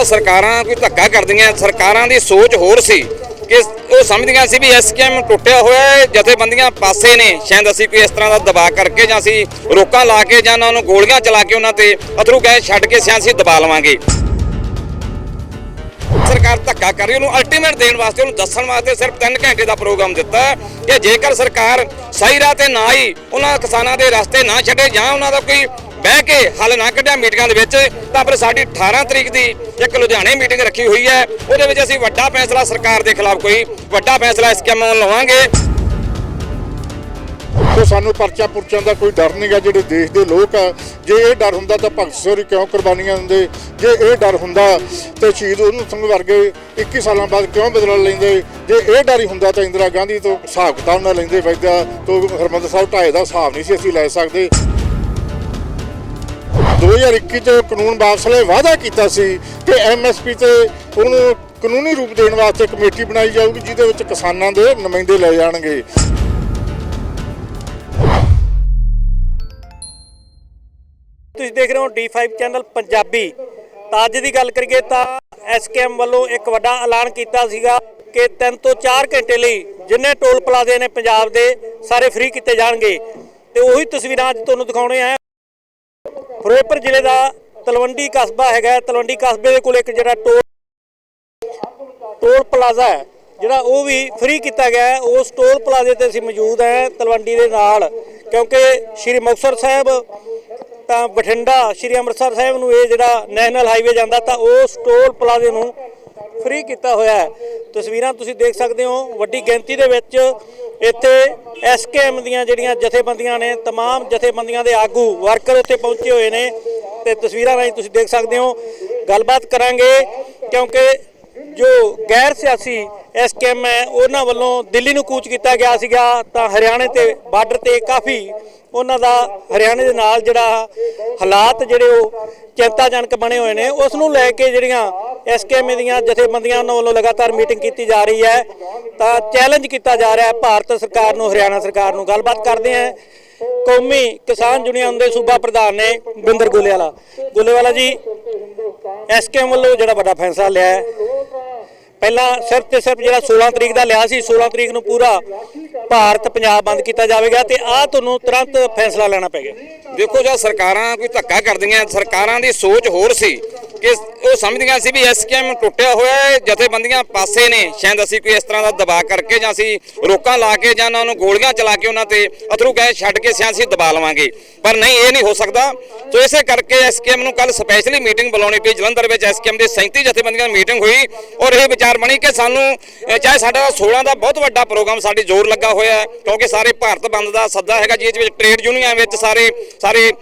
ਜਦ ਸਰਕਾਰਾਂ ਕੋਈ ਧੱਕਾ ਕਰਦੀਆਂ, ਸਰਕਾਰਾਂ ਦੀ ਸੋਚ ਹੋਰ ਸੀ ਕਿ ਉਹ ਸਮਝਦੀਆਂ ਸੀ ਵੀ ਐਸਕੇਐਮ ਟੁੱਟਿਆ ਹੋਇਆ ਹੈ, ਜਥੇਬੰਦੀਆਂ ਪਾਸੇ ਨੇ। ਸ਼ਾਇਦ ਅਸੀਂ ਕੋਈ ਇਸ ਤਰ੍ਹਾਂ ਦਾ ਦਬਾਅ ਕਰਕੇ ਜਾਂ ਅਸੀਂ ਰੋਕਾਂ ਲਾ ਕੇ ਜਾਂ ਉਹਨਾਂ ਨੂੰ ਗੋਲੀਆਂ ਚਲਾ ਕੇ ਉਹਨਾਂ ਤੇ ਅਥਰੂ ਗੈਸ ਛੱਡ ਕੇ ਸਿਆਸੀ ਦਬਾ ਲਵਾਂਗੇ। ਸਰਕਾਰ ਧੱਕਾ ਕਰ ਰਹੀ ਉਹਨੂੰ ਅਲਟੀਮੇਟ ਦੇਣ ਵਾਸਤੇ ਉਹਨੂੰ ਦੱਸਣ ਵਾਸਤੇ ਸਿਰਫ 3 ਘੰਟੇ ਦਾ ਪ੍ਰੋਗਰਾਮ ਦਿੱਤਾ ਕਿ ਜੇਕਰ ਸਰਕਾਰ ਸਹੀ ਰਾਹ ਤੇ ਨਾ ਆਈ, ਉਹਨਾਂ ਕਿਸਾਨਾਂ ਦੇ ਰਸਤੇ ਨਾ ਛੱਡੇ ਜਾਂ ਉਹਨਾਂ ਦਾ ਕੋਈ ਬਹਿ ਕੇ ਹੱਲ ਨਾ ਕੱਢਿਆ ਮੀਟਿੰਗਾਂ ਦੇ ਵਿੱਚ, ਤਾਂ ਫਿਰ ਸਾਡੀ 18 ਤਰੀਕ ਦੀ ਇੱਕ ਲੁਧਿਆਣੇ ਮੀਟਿੰਗ ਰੱਖੀ ਹੋਈ ਹੈ। ਉਹਦੇ ਵਿੱਚ ਅਸੀਂ ਵੱਡਾ ਫੈਸਲਾ ਸਰਕਾਰ ਦੇ ਖਿਲਾਫ ਕੋਈ ਵੱਡਾ ਫੈਸਲਾ ਇਸ ਕੰਮ ਲਵਾਂਗੇ। ਸੋ ਸਾਨੂੰ ਪਰਚਾ ਪੁਰਚਾਂ ਦਾ ਕੋਈ ਡਰ ਨਹੀਂਗਾ ਜਿਹੜੇ ਦੇਸ਼ ਦੇ ਲੋਕ ਆ, ਜੇ ਇਹ ਡਰ ਹੁੰਦਾ ਤਾਂ ਭਗਤ ਸਿੰਘ ਹੋਰੀ ਕਿਉਂ ਕੁਰਬਾਨੀਆਂ ਦਿੰਦੇ? ਜੇ ਇਹ ਡਰ ਹੁੰਦਾ ਤੇ ਸ਼ਹੀਦ ਉਹਨੂੰ ਸਿੰਘ ਵਰਗੇ 21 ਸਾਲਾਂ ਬਾਅਦ ਕਿਉਂ ਬਦਲਾ ਲੈਂਦੇ? ਜੇ ਇਹ ਡਰ ਹੀ ਹੁੰਦਾ ਤਾਂ ਇੰਦਰਾ ਗਾਂਧੀ ਤੋਂ ਹਿਸਾਬ ਕਿਤਾਬ ਨਾਲ ਲੈਂਦੇ ਵੈਦਾ ਤੋਂ ਹਰਮੰਦਰ ਸਾਹਿਬ ਢਾਏ ਦਾ ਹਿਸਾਬ ਨਹੀਂ ਸੀ ਅਸੀਂ ਲੈ ਸਕਦੇ। 2021 ਚ ਕਾਨੂੰਨ ਵਾਪਸ ਲਈ ਵਾਅਦਾ ਕੀਤਾ ਸੀ ਕਿ ਐਮਐਸਪੀ ਤੇ ਉਹਨੂੰ ਕਾਨੂੰਨੀ ਰੂਪ ਦੇਣ ਵਾਸਤੇ ਕਮੇਟੀ ਬਣਾਈ ਜਾਊਗੀ, ਜਿਹਦੇ ਵਿੱਚ ਕਿਸਾਨਾਂ ਦੇ ਨੁਮਾਇੰਦੇ ਲਏ ਜਾਣਗੇ। ਤੁਸੀਂ ਦੇਖ ਰਹੇ ਹੋ D5 ਚੈਨਲ ਪੰਜਾਬੀ। ਤਾਂ ਅੱਜ ਦੀ ਗੱਲ ਕਰੀਏ ਤਾਂ ਐਸਕੇਐਮ ਵੱਲੋਂ ਇੱਕ ਵੱਡਾ ਐਲਾਨ ਕੀਤਾ ਸੀਗਾ ਕਿ 3 ਤੋਂ 4 ਘੰਟੇ ਲਈ ਜਿੰਨੇ ਟੋਲ ਪਲਾਜ਼ੇ ਨੇ ਪੰਜਾਬ ਦੇ, ਸਾਰੇ ਫ੍ਰੀ ਕੀਤੇ ਜਾਣਗੇ। ਤੇ ਉਹੀ ਤਸਵੀਰਾਂ ਅੱਜ ਤੁਹਾਨੂੰ ਦਿਖਾਉਣੇ ਆ ਫਿਰੋਜ਼ਪੁਰ ਜ਼ਿਲ੍ਹੇ ਦਾ ਤਲਵੰਡੀ ਕਸਬਾ ਹੈਗਾ। ਤਲਵੰਡੀ ਕਸਬੇ ਦੇ ਕੋਲ ਇੱਕ ਜਿਹੜਾ ਟੋਲ ਟੋਲ ਪਲਾਜ਼ਾ ਹੈ, ਜਿਹੜਾ ਉਹ ਵੀ ਫ੍ਰੀ ਕੀਤਾ ਗਿਆ ਹੈ। ਉਸ ਟੋਲ ਪਲਾਜ਼ੇ ਤੇ ਅਸੀਂ ਮੌਜੂਦ ਹੈ ਤਲਵੰਡੀ ਦੇ ਨਾਲ, ਕਿਉਂਕਿ ਸ਼੍ਰੀ ਮੁਕਤਸਰ ਸਾਹਿਬ ਤਾਂ ਬਠਿੰਡਾ, ਸ਼੍ਰੀ ਅੰਮ੍ਰਿਤਸਰ ਸਾਹਿਬ ਨੂੰ ਇਹ ਜਿਹੜਾ ਨੈਸ਼ਨਲ ਹਾਈਵੇ ਜਾਂਦਾ ਤਾਂ ਉਸ ਟੋਲ ਪਲਾਜ਼ੇ ਨੂੰ ਫ੍ਰੀ ਕੀਤਾ ਹੋਇਆ ਹੈ ਤਸਵੀਰਾਂ ਤੁਸੀਂ ਦੇਖ ਸਕਦੇ ਹੋ ਵੱਡੀ ਗਿਣਤੀ ਦੇ ਵਿੱਚ ਇੱਥੇ ਐਸਕੇਐਮ ਦੀਆਂ ਜਿਹੜੀਆਂ ਜਥੇਬੰਦੀਆਂ ਨੇ तमाम ਜਥੇਬੰਦੀਆਂ ਦੇ ਆਗੂ ਵਰਕਰ ਉੱਥੇ ਪਹੁੰਚੇ ਹੋਏ ਨੇ ਤੇ ਤਸਵੀਰਾਂ ਰਾਹੀਂ ਤੁਸੀਂ ਦੇਖ ਸਕਦੇ ਹੋ ਗੱਲਬਾਤ ਕਰਾਂਗੇ ਕਿਉਂਕਿ ਜੋ ਗੈਰ ਸਿਆਸੀ ਐਸਕੇਐਮ ਹੈ, ਉਹਨਾਂ ਵੱਲੋਂ ਦਿੱਲੀ ਨੂੰ ਕੂਚ ਕੀਤਾ ਗਿਆ ਸੀਗਾ, ਤਾਂ ਹਰਿਆਣੇ ਤੇ ਬਾਰਡਰ ਤੇ ਕਾਫੀ ਉਹਨਾਂ ਦਾ ਹਰਿਆਣੇ ਦੇ ਨਾਲ ਜਿਹੜਾ ਹਾਲਾਤ ਜਿਹੜੇ ਉਹ ਚਿੰਤਾਜਨਕ ਬਣੇ ਹੋਏ ਨੇ। ਉਸ ਨੂੰ ਲੈ ਕੇ ਜਿਹੜੀਆਂ ਐਸਕੇਐਮ ਦੀਆਂ ਜਥੇਬੰਦੀਆਂ, ਉਹਨਾਂ ਵੱਲੋਂ ਲਗਾਤਾਰ ਮੀਟਿੰਗ ਕੀਤੀ ਜਾ ਰਹੀ ਹੈ। ਤਾਂ ਚੈਲੰਜ ਕੀਤਾ ਜਾ ਰਿਹਾ ਹੈ, ਭਾਰਤ ਸਰਕਾਰ ਨੂੰ, ਹਰਿਆਣਾ ਸਰਕਾਰ ਨੂੰ। ਗੱਲਬਾਤ ਕਰਦੇ ਹਾਂ ਕੌਮੀ ਕਿਸਾਨ ਯੂਨੀਅਨ ਦੇ ਸੂਬਾ ਪ੍ਰਧਾਨ ਨੇ ਬਿੰਦਰ ਗੁਲੇਵਾਲਾ। ਗੁਲੇਵਾਲਾ ਜੀ ਐਸਕੇਐਮ ਵੱਲੋਂ ਜਿਹੜਾ ਵੱਡਾ ਫੈਸਲਾ ਲਿਆ ਹੈ। ਪਹਿਲਾਂ ਸਿਰਫ ਤੇ ਸਿਰਫ ਜਿਹੜਾ 16 ਤਰੀਕ ਦਾ ਲਿਆ ਸੀ 16 ਤਰੀਕ ਨੂੰ ਪੂਰਾ ਭਾਰਤ ਪੰਜਾਬ ਬੰਦ ਕੀਤਾ ਜਾਵੇਗਾ ਤੇ ਆ ਤੁਹਾਨੂੰ ਤੁਰੰਤ ਫੈਸਲਾ ਲੈਣਾ ਪੈ ਦੇਖੋ ਜਦ ਸਰਕਾਰਾਂ ਕੋਈ ਧੱਕਾ ਕਰਦੀਆਂ, ਸਰਕਾਰਾਂ ਦੀ ਸੋਚ ਹੋਰ ਸੀ ਕਿ ਉਹ ਸਮਝਦੀਆਂ ਸੀ ਵੀ ਐਸਕੇਐਮ ਟੁੱਟਿਆ ਹੋਇਆ ਹੈ, ਜਥੇਬੰਦੀਆਂ ਪਾਸੇ ਨੇ, ਸ਼ਾਇਦ ਅਸੀਂ ਕੋਈ ਇਸ ਤਰ੍ਹਾਂ ਦਾ ਦਬਾਅ ਕਰਕੇ ਜਾਂ ਅਸੀਂ ਰੋਕਾਂ ਲਾ ਕੇ ਜਾਂ ਉਹਨਾਂ ਨੂੰ ਗੋਲੀਆਂ ਚਲਾ ਕੇ ਉਹਨਾਂ ਤੇ ਅਥਰੂ ਗੈਸ ਛੱਡ ਕੇ ਸਿਆਸੀ ਦਬਾ ਲਵਾਂਗੇ। ਪਰ ਨਹੀਂ, ਇਹ ਨਹੀਂ ਹੋ ਸਕਦਾ। ਸੋ ਇਸੇ ਕਰਕੇ ਐਸਕੇਐਮ ਨੂੰ ਕੱਲ ਸਪੈਸ਼ਲੀ ਮੀਟਿੰਗ ਬੁਲਾਉਣੀ ਪਈ, ਜਲੰਧਰ ਵਿੱਚ ਐਸਕੇਐਮ ਦੇ 37 ਜਥੇਬੰਦੀਆਂ ਦੀ ਮੀਟਿੰਗ ਹੋਈ ਔਰ ਇਹ ਵਿਚਾਰ ਬਣੀ ਕਿ ਸਾਨੂੰ ਚਾਹੇ ਸਾਡਾ 16 ਦਾ ਬਹੁਤ ਵੱਡਾ ਪ੍ਰੋਗਰਾਮ, ਸਾਡੀ ਜ਼ੋਰ ਲੱਗਾ ਹੋਇਆ ਹੈ, ਕਿਉਂਕਿ ਸਾਰੇ ਭਾਰਤ ਬੰਦ ਦਾ ਸੱਦਾ ਹੈਗਾ ਜਿਸ ਵਿੱਚ ਟ੍ਰੇਡ ਯੂਨੀਅਨ ਵਿੱਚ ਸਾਰੇ ਸਾਰੇ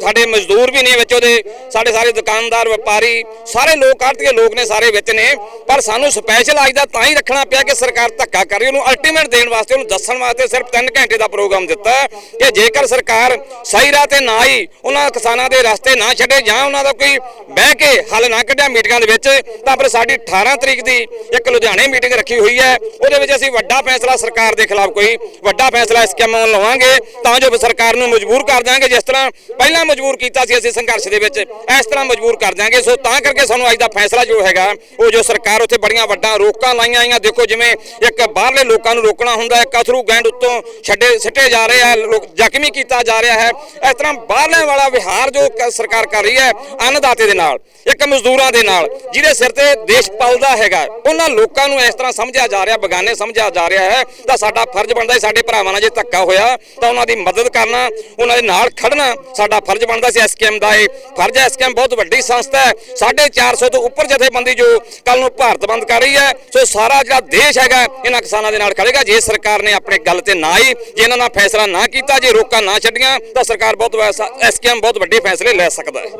ਸਾਡੇ ਮਜ਼ਦੂਰ ਵੀ ਨੇ ਵਿੱਚ ਉਹਦੇ, ਸਾਡੇ ਸਾਰੇ ਦੁਕਾਨਦਾਰ, ਵਪਾਰੀ, ਸਾਰੇ ਲੋਕ ਆੜਤੀਏ ਲੋਕ ਨੇ ਸਾਰੇ ਵਿੱਚ ਨੇ। ਪਰ ਸਾਨੂੰ ਸਪੈਸ਼ਲ ਅੱਜ ਦਾ ਤਾਂ ਹੀ ਰੱਖਣਾ ਪਿਆ ਕਿ ਸਰਕਾਰ ਧੱਕਾ ਕਰ ਰਹੀ ਉਹਨੂੰ ਅਲਟੀਮੇਟ ਦੇਣ ਵਾਸਤੇ, ਉਹਨੂੰ ਦੱਸਣ ਵਾਸਤੇ ਸਿਰਫ 3 ਘੰਟੇ ਦਾ ਪ੍ਰੋਗਰਾਮ ਦਿੱਤਾ ਕਿ ਜੇਕਰ ਸਰਕਾਰ ਸਹੀ ਰਾਹ ਤੇ ਨਾ ਆਈ, ਉਹਨਾਂ ਕਿਸਾਨਾਂ ਦੇ ਰਸਤੇ ਨਾ ਛੱਡੇ ਜਾਂ ਉਹਨਾਂ ਦਾ ਕੋਈ ਬਹਿ ਕੇ ਹੱਲ ਨਾ ਕੱਢਿਆ ਮੀਟਿੰਗਾਂ ਦੇ ਵਿੱਚ, ਤਾਂ ਫਿਰ ਸਾਡੀ 18 ਤਰੀਕ ਦੀ ਇੱਕ ਲੁਧਿਆਣੇ ਮੀਟਿੰਗ ਰੱਖੀ ਹੋਈ ਹੈ। ਉਹਦੇ ਵਿੱਚ ਅਸੀਂ ਵੱਡਾ ਫੈਸਲਾ ਸਰਕਾਰ ਦੇ ਖਿਲਾਫ ਕੋਈ ਵੱਡਾ ਫੈਸਲਾ ਇਸ ਕੰਮ ਲਵਾਂਗੇ, ਤਾਂ ਜੋ ਸਰਕਾਰ ਨੂੰ ਮਜਬੂਰ ਕਰ ਦਿਆਂਗੇ। ਜਿਸ ਤਰ੍ਹਾਂ ਪਹਿਲਾਂ ਮਜਬੂਰ ਕੀਤਾ ਸੀ, ਅਸੀਂ ਸੰਘਰਸ਼ ਦੇ ਵਿੱਚ ਇਸ ਤਰ੍ਹਾਂ ਮਜਬੂਰ ਕਰ ਦਿਆਂਗੇ। ਸੋ ਤਾਂ ਕਰਕੇ ਸਾਨੂੰ ਅੱਜ ਦਾ ਫੈਸਲਾ ਜੋ ਹੈਗਾ, ਉਹ ਜੋ ਸਰਕਾਰ ਉੱਥੇ ਬੜੀਆਂ ਵੱਡਾ ਰੋਕਾਂ ਲਾਈਆਂ ਆਈਆਂ ਦੇਖੋ ਜਿਵੇਂ ਇੱਕ ਬਾਹਰਲੇ ਲੋਕਾਂ ਨੂੰ ਰੋਕਣਾ ਹੁੰਦਾ ਹੈ, ਕਥਰੂ ਗੈਂਡ ਉੱਤੋਂ ਛੱਡੇ, ਸਿੱਟੇ ਜਾ ਰਹੇ ਆ, ਲੋਕ ਜ਼ਖਮੀ ਕੀਤਾ ਜਾ ਰਿਹਾ ਹੈ। ਇਸ ਤਰ੍ਹਾਂ ਬਾਹਰਲੇ ਵਾਲਾ ਵਿਹਾਰ ਜੋ ਸਰਕਾਰ ਕਰ ਰਹੀ ਹੈ, ਅੰਨਦਾਤੇ ਦੇ ਨਾਲ, ਇੱਕ ਮਜ਼ਦੂਰਾਂ ਦੇ ਨਾਲ, ਜਿਹਦੇ ਸਿਰ ਤੇ ਦੇਸ਼ ਪਲਦਾ ਹੈਗਾ, ਉਹਨਾਂ ਲੋਕਾਂ ਨੂੰ ਇਸ ਤਰ੍ਹਾਂ ਸਮਝਿਆ ਜਾ ਰਿਹਾ, ਬਗਾਨੇ ਸਮਝਿਆ ਜਾ ਰਿਹਾ ਹੈ, ਤਾਂ ਸਾਡਾ ਫਰਜ਼ ਬਣਦਾ ਹੈ, ਸਾਡੇ ਭਰਾਵਾਂ ਨਾਲ ਜੇ ਧੱਕਾ ਹੋਇਆ ਤਾਂ ਉਹਨਾਂ ਦੀ ਮਦਦ ਕਰਨਾ, ਉਹਨਾਂ ਦੇ ਨਾਲ ਖੜਨਾ, ਸਾਡਾ ਫਰਜ਼ ਬਣਦਾ ਸੀ ਐਸਕੇਐਮ ਦਾ ਇਹ। ਫਰਜ਼ ਐਸਕੇਐਮ ਬਹੁਤ ਵੱਡੀ ਸੰਸਥਾ ਹੈ। 450 ਤੋਂ ਉੱਪਰ ਜਥੇਬੰਦੀ ਜੋ ਕੱਲ ਨੂੰ ਭਾਰਤ ਬੰਦ ਕਰ ਰਹੀ ਹੈ, ਸੋ ਸਾਰਾ ਜਿਹੜਾ ਦੇਸ਼ ਹੈਗਾ, ਇਹਨਾਂ ਕਿਸਾਨਾਂ ਦੇ ਨਾਲ ਖੜੇਗਾ। ਜੇ ਸਰਕਾਰ ਨੇ ਆਪਣੇ ਗੱਲ ਤੇ ਨਾ ਆਈ, ਜੇ ਇਹਨਾਂ ਦਾ ਫੈਸਲਾ ਨਾ ਕੀਤਾ, ਜੇ ਰੋਕਾਂ ਨਾ ਛੱਡੀਆਂ, ਤਾਂ ਸਰਕਾਰ ਬਹੁਤ ਐਸਕੇਐਮ ਬਹੁਤ ਵੱਡੇ ਫੈਸਲੇ ਲੈ ਸਕਦਾ ਹੈ।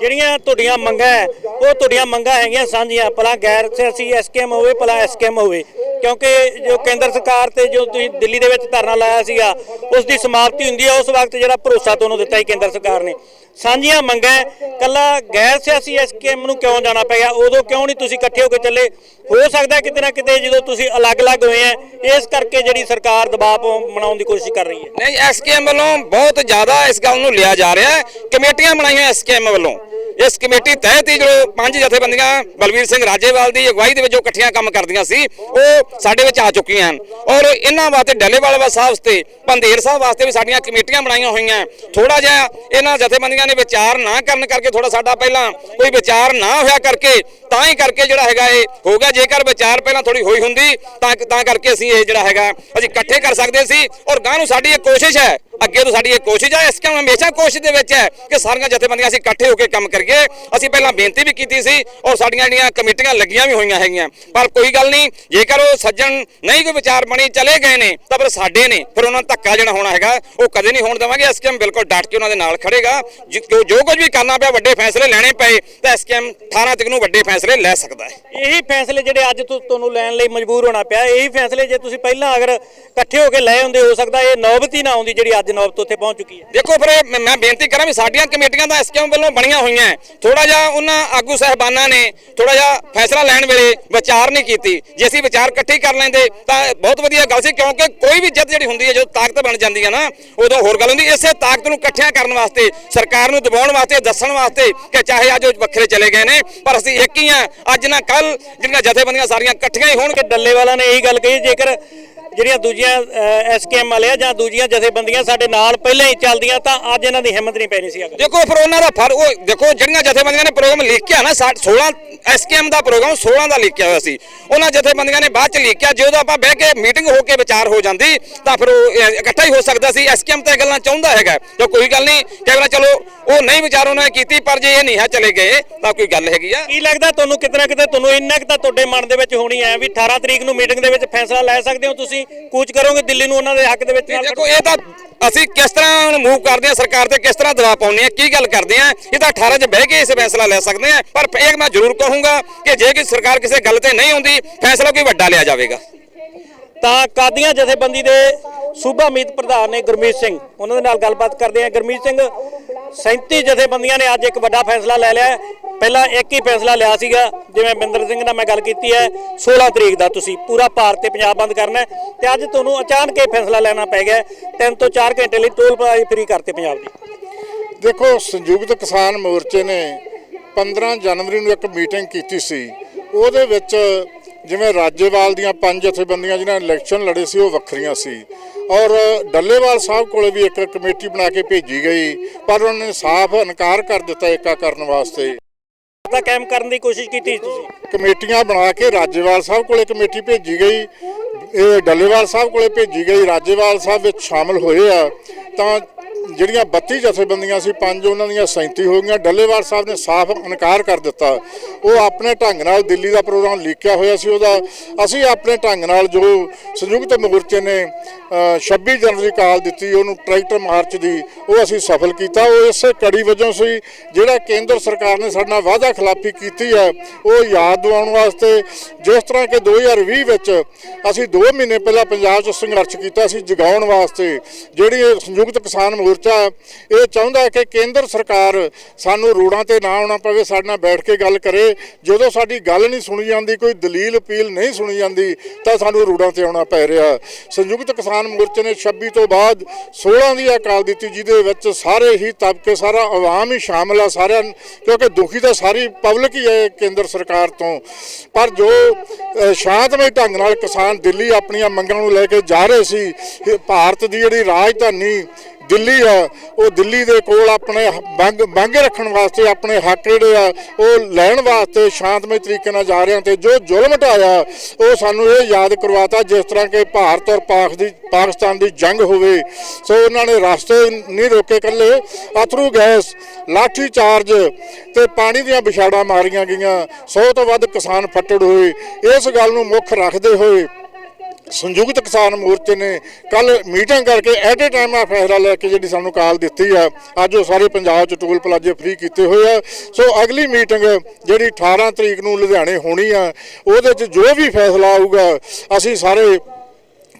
ਜਿਹੜੀਆਂ ਤੁਹਾਡੀਆਂ ਮੰਗਾਂ ਹੈ, ਉਹ ਤੁਹਾਡੀਆਂ ਮੰਗਾਂ ਹੈਗੀਆਂ ਸਾਂਝੀਆਂ। ਭਲਾ ਗੈਰ ਸਿਆਸੀ ਐਸਕੇਐਮ ਹੋਵੇ, ਭਲਾ ਐਸਕੇਐਮ ਹੋਵੇ। ਕਿਉਂਕਿ ਜੋ ਕੇਂਦਰ ਸਰਕਾਰ ਤੇ ਜੋ ਤੁਸੀਂ ਦਿੱਲੀ ਦੇ ਵਿੱਚ ਧਰਨਾ ਲਾਇਆ ਸੀਗਾ, ਉਸ ਦੀ ਸਮਾਪਤੀ ਹੁੰਦੀ ਹੈ ਉਸ ਵਕਤ ਜਿਹੜਾ ਭਰੋਸਾ ਤੁਹਾਨੂੰ ਦਿੱਤਾ ਸੀ ਕੇਂਦਰ ਸਰਕਾਰ ਨੇ। ਸਾਂਝੀਆਂ ਮੰਗਾਂ ਹੈ, ਕੱਲਾ ਗੈਰ ਸਿਆਸੀ ਐਸਕੇਐਮ ਨੂੰ ਕਿਉਂ ਜਾਣਾ ਪਿਆ ਉਦੋਂ ਕਿਉਂ ਨਹੀਂ ਤੁਸੀਂ ਇਕੱਠੇ ਹੋ ਕੇ ਚੱਲੇ? ਹੋ ਸਕਦਾ ਕਿਤੇ ਨਾ ਕਿਤੇ ਜਦੋਂ ਤੁਸੀਂ ਅਲੱਗ-ਅਲੱਗ ਹੋਏ ਆ ਇਸ ਕਰਕੇ ਜਿਹੜੀ ਸਰਕਾਰ ਦਬਾਅ ਪਾਉ- ਬਣਾਉਣ ਦੀ ਕੋਸ਼ਿਸ਼ ਕਰ ਰਹੀ ਹੈ। ਨਹੀਂ ਐਸਕੇਐਮ ਵੱਲੋਂ ਬਹੁਤ ਜ਼ਿਆਦਾ ਇਸ ਗੱਲ ਨੂੰ ਲਿਆ ਜਾ ਰਿਹਾ ਹੈ। ਕਮੇਟੀਆਂ ਬਣਾਈਆਂ ਐਸਕੇਐਮ ਵੱਲੋਂ। ਇਸ ਕਮੇਟੀ ਤਹਿਤ ਹੀ ਜੋ ਪੰਜ ਜਥੇਬੰਦੀਆਂ ਬਲਵੀਰ ਸਿੰਘ ਰਾਜੇਵਾਲ ਦੀ ਅਗਵਾਈ ਦੇ ਵਿੱਚ ਜੋ ਇਕੱਠੀਆਂ ਕੰਮ ਕਰਦੀਆਂ ਸੀ ਉਹ ਸਾਡੇ ਵਿੱਚ ਆ ਚੁੱਕੀਆਂ ਹਨ। ਔਰ ਇਹਨਾਂ ਵਾਸਤੇ ਡੱਲੇਵਾਲ ਸਾਹਿਬ ਤੇ ਪੰਧੇਰ ਸਾਹਿਬ ਵਾਸਤੇ ਵੀ ਸਾਡੀਆਂ ਕਮੇਟੀਆਂ ਬਣਾਈਆਂ ਹੋਈਆਂ। ਥੋੜਾ ਜਿਹਾ ਇਹਨਾਂ ਜਥੇਬੰਦੀਆਂ ਨੇ ਵਿਚਾਰ ਨਾ ਕਰਨ ਕਰਕੇ ਥੋੜਾ ਸਾਡਾ ਪਹਿਲਾਂ ਕੋਈ ਵਿਚਾਰ ਨਾ ਹੋਇਆ ਕਰਕੇ, ਤਾਂ ਹੀ ਕਰਕੇ ਜਿਹੜਾ ਹੈਗਾ ਇਹ ਹੋ ਜੇਕਰ ਵਿਚਾਰ ਪਹਿਲਾਂ ਥੋੜੀ ਹੋਈ ਹੁੰਦੀ, ਤਾਂ ਤਾਂ ਕਰਕੇ ਅਸੀਂ ਇਹ ਜਿਹੜਾ ਹੈਗਾ, ਅਸੀਂ ਇਕੱਠੇ ਕਰ ਸਕਦੇ ਸੀ। ਔਰ ਗਾਂ ਨੂੰ ਸਾਡੀ ਇਹ ਕੋਸ਼ਿਸ਼ ਹੈ, ਅੱਗੇ ਤੋਂ ਸਾਡੀ ਇਹ ਕੋਸ਼ਿਸ਼ ਹੈ ਇਸ ਕੰਮ ਹਮੇਸ਼ਾ ਕੋਸ਼ਿਸ਼ ਦੇ ਵਿੱਚ ਹੈ ਕਿ ਸਾਰੀਆਂ ਜਥੇਬੰਦੀਆਂ ਅਸੀਂ ਇਕੱਠੇ ਹੋ ਕੇ ਕੰਮ ਕਰੀਏ। ਅਸੀਂ ਪਹਿਲਾਂ ਬੇਨਤੀ ਵੀ ਕੀਤੀ ਸੀ ਔਰ ਸਾਡੀਆਂ ਜਿਹੜੀਆਂ ਕਮੇਟੀਆਂ ਲੱਗੀਆਂ ਵੀ ਹੋਈਆਂ ਹੈਗੀਆਂ। ਪਰ ਕੋਈ ਗੱਲ ਨਹੀਂ, ਜੇਕਰ ਉਹ ਸੱਜਣ ਨਹੀਂ ਕੋਈ ਵਿਚਾਰ ਬਣੀ, ਚਲੇ ਗਏ ਨੇ, ਤਾਂ ਫਿਰ ਸਾਡੇ ਨੇ, ਫਿਰ ਉਹਨਾਂ ਨੂੰ ਧੱਕਾ ਜਿਹੜਾ ਹੋਣਾ ਹੈਗਾ, ਉਹ ਕਦੇ ਨਹੀਂ ਹੋਣ ਦੇਵਾਂਗੇ। ਐਸਕੇਐਮ ਬਿਲਕੁਲ ਡਟ ਕੇ ਉਹਨਾਂ ਦੇ ਨਾਲ ਖੜੇਗਾ ਜਿ- ਕੁਝ ਵੀ ਕਰਨਾ ਪਿਆ ਵੱਡੇ ਫੈਸਲੇ ਲੈਣੇ ਪਏ ਤਾਂ ਐਸਕੇਐਮ 18 ਤੱਕ ਨੂੰ ਵੱਡੇ ਫੈਸਲੇ ਲੈ ਸਕਦਾ ਹੈ। ਇਹੀ ਫੈਸਲੇ ਜਿਹੜੇ ਅੱਜ ਤੋਂ ਤੁਹਾਨੂੰ ਲੈਣ ਲਈ ਮਜਬੂਰ ਹੋਣਾ ਪਿਆ ਇਹੀ ਫੈਸਲੇ ਜੇ ਤੁਸੀਂ ਪਹਿਲਾਂ ਅਗਰ ਇਕੱਠੇ ਹੋ ਕੇ ਲਏ ਹੁੰਦੇ ਹੋ ਸਕਦਾ ਇਹ ਨੌਬਤ ਹੀ ਨਾ ਆਉਂਦੀ ਜਿਹੜੀ ਅੱਜ ਨੌਬਤ ਉੱਥੇ ਪਹੁੰਚ ਚੁੱਕੀ ਹੈ। ਦੇਖੋ ਫਿਰ ਮੈਂ- ਬੇਨਤੀ ਕਰਾਂ ਵੀ ਸਾਡੀਆਂ ਕਮੇਟੀਆਂ ਦਾ ਐਸਕੇਐਮ ਵੱਲੋਂ ਬਣੀਆਂ ਹੋਈਆਂ ਥੋੜਾ ਜਿਹਾ ਉਹਨਾਂ ਆਗੂ ਸਹਿਬਾਨਾਂ ਨੇ ਥੋੜਾ ਜਿਹਾ ਫੈਸਲਾ ਲੈਣ ਵੇਲੇ ਵਿਚਾਰ ਨਹੀਂ ਕੀਤੀ। ਜੇ ਅਸੀਂ ਵਿਚਾਰ ਇਕੱਠੇ ਕਰ ਲੈਂਦੇ ਤਾਂ ਬਹੁਤ ਵਧੀਆ ਗੱਲ ਸੀ ਕਿਉਂਕਿ ਕੋਈ ਵੀ ਜਿੱਤ ਜਿਹੜੀ ਹੁੰਦੀ ਹੈ ਜਦੋਂ ਤਾਕਤ ਬਣ ਜਾਂਦੀ ਹੈ ਨਾ ਉਦੋਂ ਹੋਰ ਗੱਲ ਹੁੰਦੀ। ਇਸੇ ਤਾਕਤ ਨੂੰ ਇਕੱਠਿਆਂ ਕਰਨ ਵਾਸਤੇ ਸਰਕਾਰ ਨੂੰ ਦਬਾਉਣ ਵਾਸਤੇ, ਦੱਸਣ ਵਾਸਤੇ ਕਿ ਚਾਹੇ ਅੱਜ ਉਹ ਵੱਖਰੇ ਚਲੇ ਗਏ ਨੇ, ਪਰ ਅਸੀਂ ਇੱਕ ਹੀ ਆ ਅੱਜ ਨਾ ਕੱਲ ਜਿਹੜੀਆਂ ਜਥੇਬੰਦੀਆਂ ਸਾਰੀਆਂ ਇਕੱਠੀਆਂ ਹੀ ਹੋਣਗੇ। ਡੱਲੇ ਡੱਲੇਵਾਲਾ ਨੇ ਇਹੀ ਗੱਲ ਕਹੀ, ਜੇਕਰ ਜਿਹੜੀਆਂ ਦੂਜੀਆਂ ਐਸਕੇਐਮ ਵਾਲੇ ਆ ਜਾਂ ਦੂਜੀਆਂ ਜਥੇਬੰਦੀਆਂ ਸਾਡੇ ਨਾਲ ਪਹਿਲਾਂ ਹੀ ਚੱਲਦੀਆਂ ਤਾਂ ਅੱਜ ਇਹਨਾਂ ਦੀ ਹਿੰਮਤ ਨਹੀਂ ਪੈਣੀ ਸੀ ਅਗਰ। ਦੇਖੋ ਫਿਰ ਉਹਨਾਂ ਦਾ ਫਰ ਉਹ ਦੇਖੋ ਜਿਹੜੀਆਂ ਜਥੇਬੰਦੀਆਂ ਨੇ ਪ੍ਰੋਗਰਾਮ ਲਿਖਿਆ ਨਾ ਸਾ- 16 ਐਸਕੇਐਮ ਦਾ ਪ੍ਰੋਗਰਾਮ 16 ਦਾ ਲਿਖਿਆ ਹੋਇਆ ਸੀ। ਉਹਨਾਂ ਜਥੇਬੰਦੀਆਂ ਨੇ ਬਾਅਦ ਚ ਲਿਖਿਆ ਜਦੋਂ ਆਪਾਂ ਬਹਿ ਕੇ ਮੀਟਿੰਗ ਹੋ ਕੇ ਵਿਚਾਰ ਹੋ ਜਾਂਦੀ ਤਾਂ ਫਿਰ ਉਹ ਇਕੱਠਾ ਹੀ ਹੋ ਸਕਦਾ ਸੀ। ਐਸਕੇਐਮ ਤਾਂ ਗੱਲਾਂ ਚਾਹੁੰਦਾ ਹੈਗਾ ਤਾਂ ਕੋਈ ਗੱਲ ਨਹੀਂ ਕਹਿੰਦਾ ਚਲੋ ਉਹ ਨਹੀਂ ਵਿਚਾਰ ਉਹਨਾਂ ਨੇ ਕੀਤੀ ਪਰ ਜੇ ਇਹ ਨਹੀਂ ਹੈ ਚਲੇ ਗਏ ਤਾਂ ਕੋਈ ਗੱਲ ਹੈਗੀ ਆ। ਕੀ ਲੱਗਦਾ ਤੁਹਾਨੂੰ ਕਿਤਨਾ ਕਿਤੇ ਤੁਹਾਨੂੰ ਇੰਨਾ ਕੁ ਤਾਂ ਤੁਹਾਡੇ ਮਨ ਦੇ ਵਿੱਚ ਹੋਣੀ ਹੈ ਵੀ 18 ਤਰੀਕ ਨੂੰ ਮੀਟਿੰਗ ਦੇ ਵਿੱਚ ਫੈਸਲਾ ਲੈ ਸਕਦੇ ਹੋ ਤੁਸੀਂ? ਕੂਚ ਕਰੋਗੇ ਦਿੱਲੀ ਨੂੰ ਉਹਨਾਂ ਦੇ ਹੱਕ ਦੇ ਵਿੱਚ ਨਾਲ ਦੇਖੋ ਇਹ ਤਾਂ ਅਸੀਂ ਕਿਸ ਤਰ੍ਹਾਂ ਮੂਵ ਕਰਦੇ ਆ ਸਰਕਾਰ ਤੇ ਕਿਸ ਤਰ੍ਹਾਂ ਦਬਾਅ ਪਾਉਂਦੇ ਆ ਕੀ ਗੱਲ ਕਰਦੇ ਆ ਇਹ ਤਾਂ 18 ਚ ਬਹਿ ਕੇ ਇਸ ਫੈਸਲਾ ਲੈ ਸਕਦੇ ਆ ਪਰ ਇਹ ਮੈਂ ਜ਼ਰੂਰ ਕਹੂੰਗਾ ਕਿ ਜੇ ਕਿ ਸਰਕਾਰ ਕਿਸੇ ਗੱਲ ਤੇ ਨਹੀਂ ਹੁੰਦੀ ਫੈਸਲਾ ਕੋਈ ਵੱਡਾ ਲਿਆ ਜਾਵੇਗਾ। ਤਾਂ ਕਾਦੀਆਂ ਜਥੇਬੰਦੀ ਦੇ ਸੂਬਾ ਮੀਤ ਪ੍ਰਧਾਨ ਨੇ ਗੁਰਮੀਤ ਸਿੰਘ ਉਹਨਾਂ ਦੇ ਨਾਲ ਗੱਲਬਾਤ ਕਰਦੇ ਆ ਗੁਰਮੀਤ ਸਿੰਘ 37 ਜਥੇਬੰਦੀਆਂ ਨੇ ਅੱਜ ਇੱਕ ਵੱਡਾ ਫੈਸਲਾ ਲੈ ਲਿਆ ਪਹਿਲਾਂ ਇੱਕ ਹੀ ਫੈਸਲਾ ਲਿਆ ਸੀਗਾ, ਜਿਵੇਂ ਬਿੰਦਰ ਸਿੰਘ ਨਾਲ ਮੈਂ ਗੱਲ ਕੀਤੀ ਹੈ 16 ਤਰੀਕ ਦਾ ਤੁਸੀਂ ਪੂਰਾ ਭਾਰਤ ਤੇ ਪੰਜਾਬ ਬੰਦ ਕਰਨਾ ਹੈ ਤੇ ਅੱਜ ਤੁਹਾਨੂੰ ਅਚਾਨਕ ਇਹ ਫੈਸਲਾ ਲੈਣਾ ਪੈ ਗਿਆ ਹੈ। ਤਿੰਨ ਤੋਂ 4 ਘੰਟੇ ਲਈ ਟੋਲ ਪਲਾਜ਼ੇ ਫ੍ਰੀ ਕਰਤੇ ਪੰਜਾਬ ਦੀ। ਦੇਖੋ, ਸੰਯੁਕਤ ਕਿਸਾਨ ਮੋਰਚੇ ਨੇ 15 ਜਨਵਰੀ ਨੂੰ ਇੱਕ ਮੀਟਿੰਗ ਕੀਤੀ ਸੀ। ਉਹਦੇ ਵਿੱਚ ਜਿਵੇਂ ਰਾਜੇਵਾਲ ਦੀਆਂ ਪੰਜ ਜਥੇਬੰਦੀਆਂ ਜਿਨ੍ਹਾਂ ਨੇ ਇਲੈਕਸ਼ਨ ਲੜੇ ਸੀ ਉਹ ਵੱਖਰੀਆਂ ਸੀ। ਔਰ ਡੱਲੇਵਾਲ ਸਾਹਿਬ ਕੋਲੇ ਵੀ ਇੱਕ ਕਮੇਟੀ ਬਣਾ ਕੇ ਭੇਜੀ ਗਈ ਪਰ ਉਹਨਾਂ ਨੇ ਸਾਫ਼ ਇਨਕਾਰ ਕਰ ਦਿੱਤਾ ਏਕਾ ਕਰਨ ਵਾਸਤੇ। ਤਾਂ ਕਾਇਮ ਕਰਨ ਦੀ ਕੋਸ਼ਿਸ਼ ਕੀਤੀ ਤੁਸੀਂ? ਕਮੇਟੀਆਂ ਬਣਾ ਕੇ ਰਾਜੇਵਾਲ ਸਾਹਿਬ ਕੋਲੇ ਕਮੇਟੀ ਭੇਜੀ ਗਈ। ਇਹ ਡੱਲੇਵਾਲ ਸਾਹਿਬ ਕੋਲੇ ਭੇਜੀ ਗਈ। ਰਾਜੇਵਾਲ ਸਾਹਿਬ ਵਿੱਚ ਸ਼ਾਮਲ ਹੋਏ ਆ ਤਾਂ ਜਿਹੜੀਆਂ 32 ਜਥੇਬੰਦੀਆਂ ਸੀ ਪੰਜ ਉਹਨਾਂ ਦੀਆਂ 37 ਹੋ ਗਈਆਂ। ਡੱਲੇਵਾਲ ਸਾਹਿਬ ਨੇ ਸਾਫ਼ ਇਨਕਾਰ ਕਰ ਦਿੱਤਾ। ਉਹ ਆਪਣੇ ਢੰਗ ਨਾਲ ਦਿੱਲੀ ਦਾ ਪ੍ਰੋਗਰਾਮ ਲਿਖਿਆ ਹੋਇਆ ਸੀ। ਉਹਦਾ ਅਸੀਂ ਆਪਣੇ ਢੰਗ ਨਾਲ ਜੋ ਸੰਯੁਕਤ ਮੋਰਚੇ ਨੇ ਅ, 26 ਜਨਵਰੀ ਕਾਲ ਦਿੱਤੀ ਉਹਨੂੰ ਟਰੈਕਟਰ ਮਾਰਚ ਦੀ ਉਹ ਅਸੀਂ ਸਫਲ ਕੀਤਾ। ਉਹ ਇਸੇ ਕੜੀ ਵਜੋਂ ਸੀ ਜਿਹੜਾ ਕੇਂਦਰ ਸਰਕਾਰ ਨੇ ਸਾਡੇ ਨਾਲ ਵਾਅਦਾ ਖਿਲਾਫੀ ਕੀਤੀ ਹੈ ਉਹ ਯਾਦ ਦਿਵਾਉਣ ਵਾਸਤੇ ਜਿਸ ਤਰ੍ਹਾਂ ਕਿ 2020 ਵਿੱਚ ਅਸੀਂ 2 ਮਹੀਨੇ ਪਹਿਲਾਂ ਪੰਜਾਬ 'ਚ ਸੰਘਰਸ਼ ਕੀਤਾ ਸੀ ਜਗਾਉਣ ਵਾਸਤੇ ਜਿਹੜੀ ਸੰਯੁਕਤ ਕਿਸਾਨ ਮੋਰਚਾ ਇਹ ਚਾਹੁੰਦਾ ਕਿ ਕੇਂਦਰ ਸਰਕਾਰ ਸਾਨੂੰ ਰੋਡਾਂ ਤੇ ਨਾ ਆਉਣਾ ਪਵੇ, ਸਾਡੇ ਨਾਲ ਬੈਠ ਕੇ ਗੱਲ ਕਰੇ। ਜਦੋਂ ਸਾਡੀ ਗੱਲ ਨਹੀਂ ਸੁਣੀ ਜਾਂਦੀ, ਕੋਈ ਦਲੀਲ ਅਪੀਲ ਨਹੀਂ ਸੁਣੀ ਜਾਂਦੀ, ਤਾਂ ਸਾਨੂੰ ਰੋਡਾਂ ਤੇ ਆਉਣਾ ਪੈ ਰਿਹਾ ਸੰਯੁਕਤ ਕਿਸਾਨ ਮੋਰਚੇ ਨੇ 26 ਤੋਂ ਬਾਅਦ 16 ਦੀ ਅਕਾਲ ਦਿੱਤੀ ਜਿਹਦੇ ਵਿੱਚ ਸਾਰੇ ਹੀ ਤਬਕੇ, ਸਾਰਾ ਆਵਾਮ ਹੀ ਸ਼ਾਮਲ ਆ, ਸਾਰਿਆਂ ਕਿਉਂਕਿ ਦੁਖੀ ਤਾਂ ਸਾਰੀ ਪਬਲਿਕ ਹੀ ਹੈ ਕੇਂਦਰ ਸਰਕਾਰ ਤੋਂ। ਪਰ ਜੋ ਸ਼ਾਂਤਮਈ ਢੰਗ ਨਾਲ ਕਿਸਾਨ ਦਿੱਲੀ ਆਪਣੀਆਂ ਮੰਗਾਂ ਨੂੰ ਲੈ ਕੇ ਜਾ ਰਹੇ ਸੀ ਭਾਰਤ ਦੀ ਜਿਹੜੀ ਰਾਜਧਾਨੀ ਦਿੱਲੀ ਆ, ਉਹ ਦਿੱਲੀ ਦੇ ਕੋਲ ਆਪਣੇ ਬੰਗ, ਬੰਗੇ ਰੱਖਣ ਵਾਸਤੇ ਆਪਣੇ ਹੱਕ ਜਿਹੜੇ ਆ, ਉਹ ਲੈਣ ਵਾਸਤੇ ਸ਼ਾਂਤਮਈ ਤਰੀਕੇ ਨਾਲ ਜਾ ਰਹੇ ਆ ਤੇ ਜੋ ਜ਼ੁਲਮ ਢਾਇਆ, ਉਹ ਸਾਨੂੰ ਇਹ ਯਾਦ ਕਰਵਾਤਾ ਜਿਸ ਤਰ੍ਹਾਂ ਕਿ ਭਾਰਤ ਔਰ ਪਾਕ ਦੀ, ਪਾਕਿਸਤਾਨ ਦੀ ਜੰਗ ਹੋਵੇ। ਸੋ ਉਹਨਾਂ ਨੇ ਰਸਤੇ ਨਹੀਂ ਰੋਕੇ ਕੱਲੇ ਅਥਰੂ ਗੈਸ, ਲਾਠੀ ਚਾਰਜ ਤੇ ਪਾਣੀ ਦੀਆਂ ਵਿਛਾੜਾਂ ਮਾਰੀਆਂ ਗਈਆਂ। 100 ਤੋਂ ਵੱਧ ਕਿਸਾਨ ਫੱਟੜ ਹੋਏ। ਇਸ ਗੱਲ ਨੂੰ ਮੁੱਖ ਰੱਖਦੇ ਹੋਏ ਸੰਯੁਕਤ ਕਿਸਾਨ ਮੋਰਚੇ ਨੇ ਕੱਲ ਮੀਟਿੰਗ ਕਰਕੇ ਐਟ ਏ ਟਾਈਮ ਆ ਫੈਸਲਾ ਲੈ ਕੇ ਜਿਹੜੀ ਸਾਨੂੰ ਕਾਲ ਦਿੱਤੀ ਆ, ਅੱਜ ਉਹ ਸਾਰੇ ਪੰਜਾਬ ਚ ਟੋਲ ਪਲਾਜ਼ੇ ਫ੍ਰੀ ਕੀਤੇ ਹੋਏ ਆ। ਸੋ ਅਗਲੀ ਮੀਟਿੰਗ ਜਿਹੜੀ 18 ਤਰੀਕ ਨੂੰ ਲੁਧਿਆਣੇ ਹੋਣੀ ਆ, ਉਹਦੇ ਚ ਜੋ ਵੀ ਫੈਸਲਾ ਆਊਗਾ, ਅਸੀਂ ਸਾਰੇ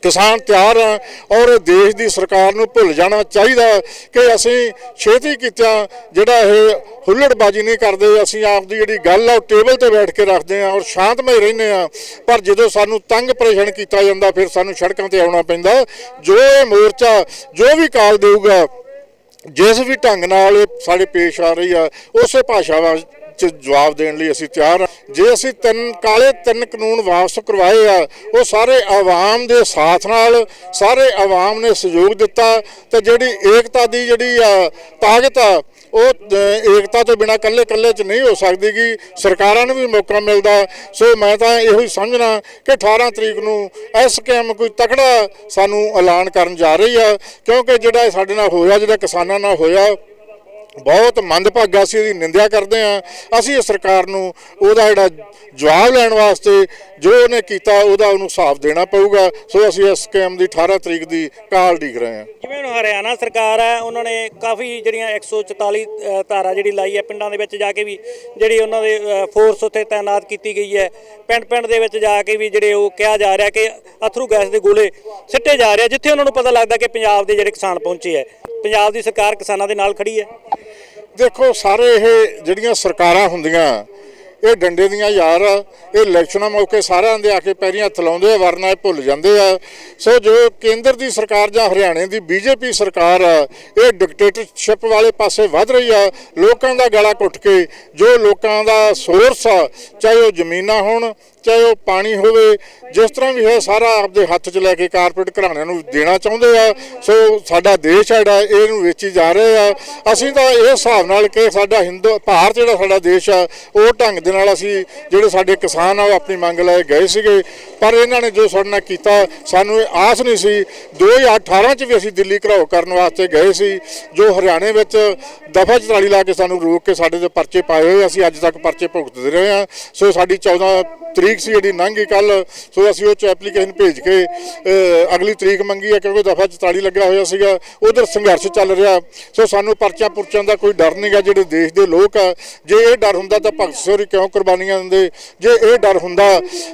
ਕਿਸਾਨ ਤਿਆਰ ਆ ਔਰ ਦੇਸ਼ ਦੀ ਸਰਕਾਰ ਨੂੰ ਭੁੱਲ ਜਾਣਾ ਚਾਹੀਦਾ ਕਿ ਅਸੀਂ ਛੇਤੀ ਕੀਤਾ, ਜਿਹੜਾ ਇਹ ਹੁੱਲੜਬਾਜੀ ਨਹੀਂ ਕਰਦੇ, ਅਸੀਂ ਆਪ ਦੀ ਜਿਹੜੀ ਗੱਲ ਆ ਉਹ ਟੇਬਲ ਤੇ ਬੈਠ ਕੇ ਰੱਖਦੇ ਆ ਔਰ ਸ਼ਾਂਤਮਈ ਰਹਿੰਦੇ ਆ। ਪਰ ਜਦੋਂ ਸਾਨੂੰ ਤੰਗ ਪਰੇਸ਼ਾਨ ਕੀਤਾ ਜਾਂਦਾ, ਫਿਰ ਸਾਨੂੰ ਸੜਕਾਂ ਤੇ ਆਉਣਾ ਪੈਂਦਾ। ਜੋ ਇਹ ਮੋਰਚਾ, ਜੋ ਵੀ ਕਾਲ ਦੇਊਗਾ, ਜਿਸ ਵੀ ਢੰਗ ਨਾਲ ਇਹ ਸਾਡੇ ਪੇਸ਼ ਆ ਰਹੀ ਆ, ਉਸੇ ਭਾਸ਼ਾ ਵਿੱਚ 'ਚ ਜਵਾਬ ਦੇਣ ਲਈ ਅਸੀਂ ਤਿਆਰ ਹਾਂ। ਜੇ ਅਸੀਂ ਤਿੰਨ ਕਾਲੇ, ਤਿੰਨ ਕਾਨੂੰਨ ਵਾਪਸ ਕਰਵਾਏ ਆ, ਉਹ ਸਾਰੇ ਆਵਾਮ ਦੇ ਸਾਥ ਨਾਲ, ਸਾਰੇ ਆਵਾਮ ਨੇ ਸਹਿਯੋਗ ਦਿੱਤਾ, ਤੇ ਜਿਹੜੀ ਏਕਤਾ ਦੀ ਜਿਹੜੀ ਆ ਤਾਕਤ ਆ, ਉਹ ਏਕਤਾ ਤੋਂ ਬਿਨਾ ਕੱਲੇ ਕੱਲੇ ਚ ਨਹੀਂ ਹੋ ਸਕਦੀ ਗੀ। ਸਰਕਾਰਾਂ ਨੂੰ ਵੀ ਮੌਕਾ ਮਿਲਦਾ। ਸੋ ਮੈਂ ਤਾਂ ਇਹੋ ਹੀ ਸਮਝਣਾ ਕਿ 18 ਤਰੀਕ ਨੂੰ ਐਸਕੇਐਮ ਕੋਈ ਤਕੜਾ ਸਾਨੂੰ ਐਲਾਨ ਕਰਨ ਜਾ ਰਹੀ ਆ, ਕਿਉਂਕਿ ਜਿਹੜਾ ਸਾਡੇ ਨਾਲ ਹੋਇਆ, ਜਿਹੜਾ ਕਿਸਾਨਾਂ ਨਾਲ ਹੋਇਆ ਬਹੁਤ ਮੰਦਭਾਗਾ ਅਸੀਂ ਉਹਦੀ ਨਿੰਦਿਆ ਕਰਦੇ ਹਾਂ। ਅਸੀਂ ਇਸ ਸਰਕਾਰ ਨੂੰ ਉਹਦਾ ਜਿਹੜਾ ਜਵਾਬ ਲੈਣ ਵਾਸਤੇ ਜੋ ਉਹਨੇ ਕੀਤਾ ਉਹਦਾ ਉਹਨੂੰ ਹਿਸਾਬ ਦੇਣਾ ਪਊਗਾ। ਸੋ ਅਸੀਂ ਇਸ ਸਕੀਮ ਦੀ 18 ਤਰੀਕ ਦੀ ਕਾਲ ਢੀਕ ਰਹੇ ਹਾਂ। ਜਿਵੇਂ ਹੁਣ ਹਰਿਆਣਾ ਸਰਕਾਰ ਹੈ ਉਹਨਾਂ ਨੇ ਕਾਫੀ ਜਿਹੜੀਆਂ 144 ਅ, ਧਾਰਾ ਜਿਹੜੀ ਲਾਈ ਹੈ ਪਿੰਡਾਂ ਦੇ ਵਿੱਚ ਜਾ ਕੇ ਵੀ ਜਿਹੜੀ ਉਹਨਾਂ ਦੇ ਫੋਰਸ ਉੱਥੇ ਤਾਇਨਾਤ ਕੀਤੀ ਗਈ ਹੈ। ਪਿੰਡ ਪਿੰਡ ਦੇ ਵਿੱਚ ਜਾ ਕੇ ਵੀ ਜਿਹੜੇ ਉਹ ਕਿਹਾ ਜਾ ਰਿਹਾ ਕਿ ਅਥਰੂ ਗੈਸ ਦੇ ਗੋਲੇ ਸਿੱਟੇ ਜਾ ਰਹੇ ਆ, ਜਿੱਥੇ ਉਹਨਾਂ ਨੂੰ ਪਤਾ ਲੱਗਦਾ ਕਿ ਪੰਜਾਬ ਦੇ ਜਿਹੜੇ ਕਿਸਾਨ ਪਹੁੰਚੇ ਹੈ। ਪੰਜਾਬ ਦੀ ਸਰਕਾਰ ਕਿਸਾਨਾਂ ਦੇ ਨਾਲ ਖੜੀ ਹੈ। ਦੇਖੋ, ਸਾਰੇ ਇਹ ਜਿਹੜੀਆਂ ਸਰਕਾਰਾਂ ਹੁੰਦੀਆਂ, ਇਹ ਡੰਡੇ ਦੀਆਂ ਯਾਰ ਆ, ਇਹ ਇਲੈਕਸ਼ਨਾਂ ਮੌਕੇ ਸਾਰਿਆਂ ਦੇ ਆ ਕੇ ਪੈਰੀਆਂ ਥਲਾਉਂਦੇ ਆ, ਵਰਨਾ ਇਹ ਭੁੱਲ ਜਾਂਦੇ ਆ। ਸੋ ਜੋ ਕੇਂਦਰ ਦੀ ਸਰਕਾਰ ਜਾਂ ਹਰਿਆਣੇ ਦੀ ਬੀਜੇਪੀ ਸਰਕਾਰ ਆ, ਇਹ ਡਿਕਟੇਟਰਸ਼ਿਪ ਵਾਲੇ ਪਾਸੇ ਵੱਧ ਰਹੀ ਆ, ਲੋਕਾਂ ਦਾ ਗਲਾ ਘੁੱਟ ਕੇ, ਜੋ ਲੋਕਾਂ ਦਾ ਸੋਰਸ ਆ, ਚਾਹੇ ਉਹ ਜ਼ਮੀਨਾਂ ਹੋਣ ਚਾਹੇ ਉਹ ਪਾਣੀ ਹੋਵੇ, ਜਿਸ ਤਰ੍ਹਾਂ ਵੀ ਹੈ, ਸਾਰਾ ਆਪਦੇ ਹੱਥ 'ਚ ਲੈ ਕੇ ਕਾਰਪੋਰੇਟ ਘਰਾਣਿਆਂ ਨੂੰ ਦੇਣਾ ਚਾਹੁੰਦੇ ਆ। ਸੋ ਸਾਡਾ ਦੇਸ਼ ਹੈ ਜਿਹੜਾ, ਇਹਨੂੰ ਵੇਚੀ ਜਾ ਰਹੇ ਆ। ਅਸੀਂ ਤਾਂ ਇਹ ਹਿਸਾਬ ਨਾਲ ਕਿ ਸਾਡਾ ਹਿੰਦੂ, ਭਾਰਤ ਜਿਹੜਾ ਸਾਡਾ ਦੇਸ਼ ਆ, ਉਹ ਢੰਗ ਦੇ ਨਾਲ ਅਸੀਂ ਜਿਹੜੇ ਸਾਡੇ ਕਿਸਾਨ ਆ, ਉਹ ਆਪਣੀ ਮੰਗ ਲੈ ਗਏ ਸੀਗੇ। ਪਰ ਇਹਨਾਂ ਨੇ ਜੋ ਸਾਡੇ ਨਾਲ ਕੀਤਾ, ਸਾਨੂੰ ਇਹ ਆਸ ਨਹੀਂ ਸੀ। 2018 ਚ ਵੀ ਅਸੀਂ ਦਿੱਲੀ ਘਰਾਓ ਕਰਨ ਵਾਸਤੇ ਗਏ ਸੀ, ਜੋ ਹਰਿਆਣੇ ਵਿੱਚ ਦਫਾ 44 ਲਾ ਕੇ ਸਾਨੂੰ ਰੋਕ ਕੇ ਸਾਡੇ ਤੇ ਪਰਚੇ ਪਾਏ ਹੋਏ ਅਸੀਂ ਅੱਜ ਤੱਕ ਪਰਚੇ ਭੁਗਤਦੇ ਰਹੇ ਹਾਂ ਸੋ ਸਾਡੀ 14 ਤਰੀਕ ਸੀ ਜਿਹੜੀ ਲੰਘ ਗਈ ਕੱਲ ਸੋ ਅਸੀਂ ਉਹ ਚ ਐਪਲੀਕੇਸ਼ਨ ਭੇਜ ਕੇ ਅਗਲੀ ਤਰੀਕ ਮੰਗੀ ਹੈ, ਕਿਉਂਕਿ ਦਫਾ 44 ਲੱਗਾ ਹੋਇਆ ਸੀਗਾ, ਉਧਰ ਸੰਘਰਸ਼ ਚੱਲ ਰਿਹਾ। ਸੋ ਸਾਨੂੰ ਪਰਚਾ ਪੁਰਚਾਂ ਦਾ ਕੋਈ ਡਰ ਨਹੀਂਗਾ, ਜਿਹੜੇ ਦੇਸ਼ ਦੇ ਲੋਕ ਆ। ਜੇ ਇਹ ਡਰ ਹੁੰਦਾ ਤਾਂ ਭਗਤ ਸਿੰਘ ਕਿਉਂ ਕੁਰਬਾਨੀਆਂ ਦਿੰਦੇ? ਜੇ ਇਹ ਡਰ ਹੁੰਦਾ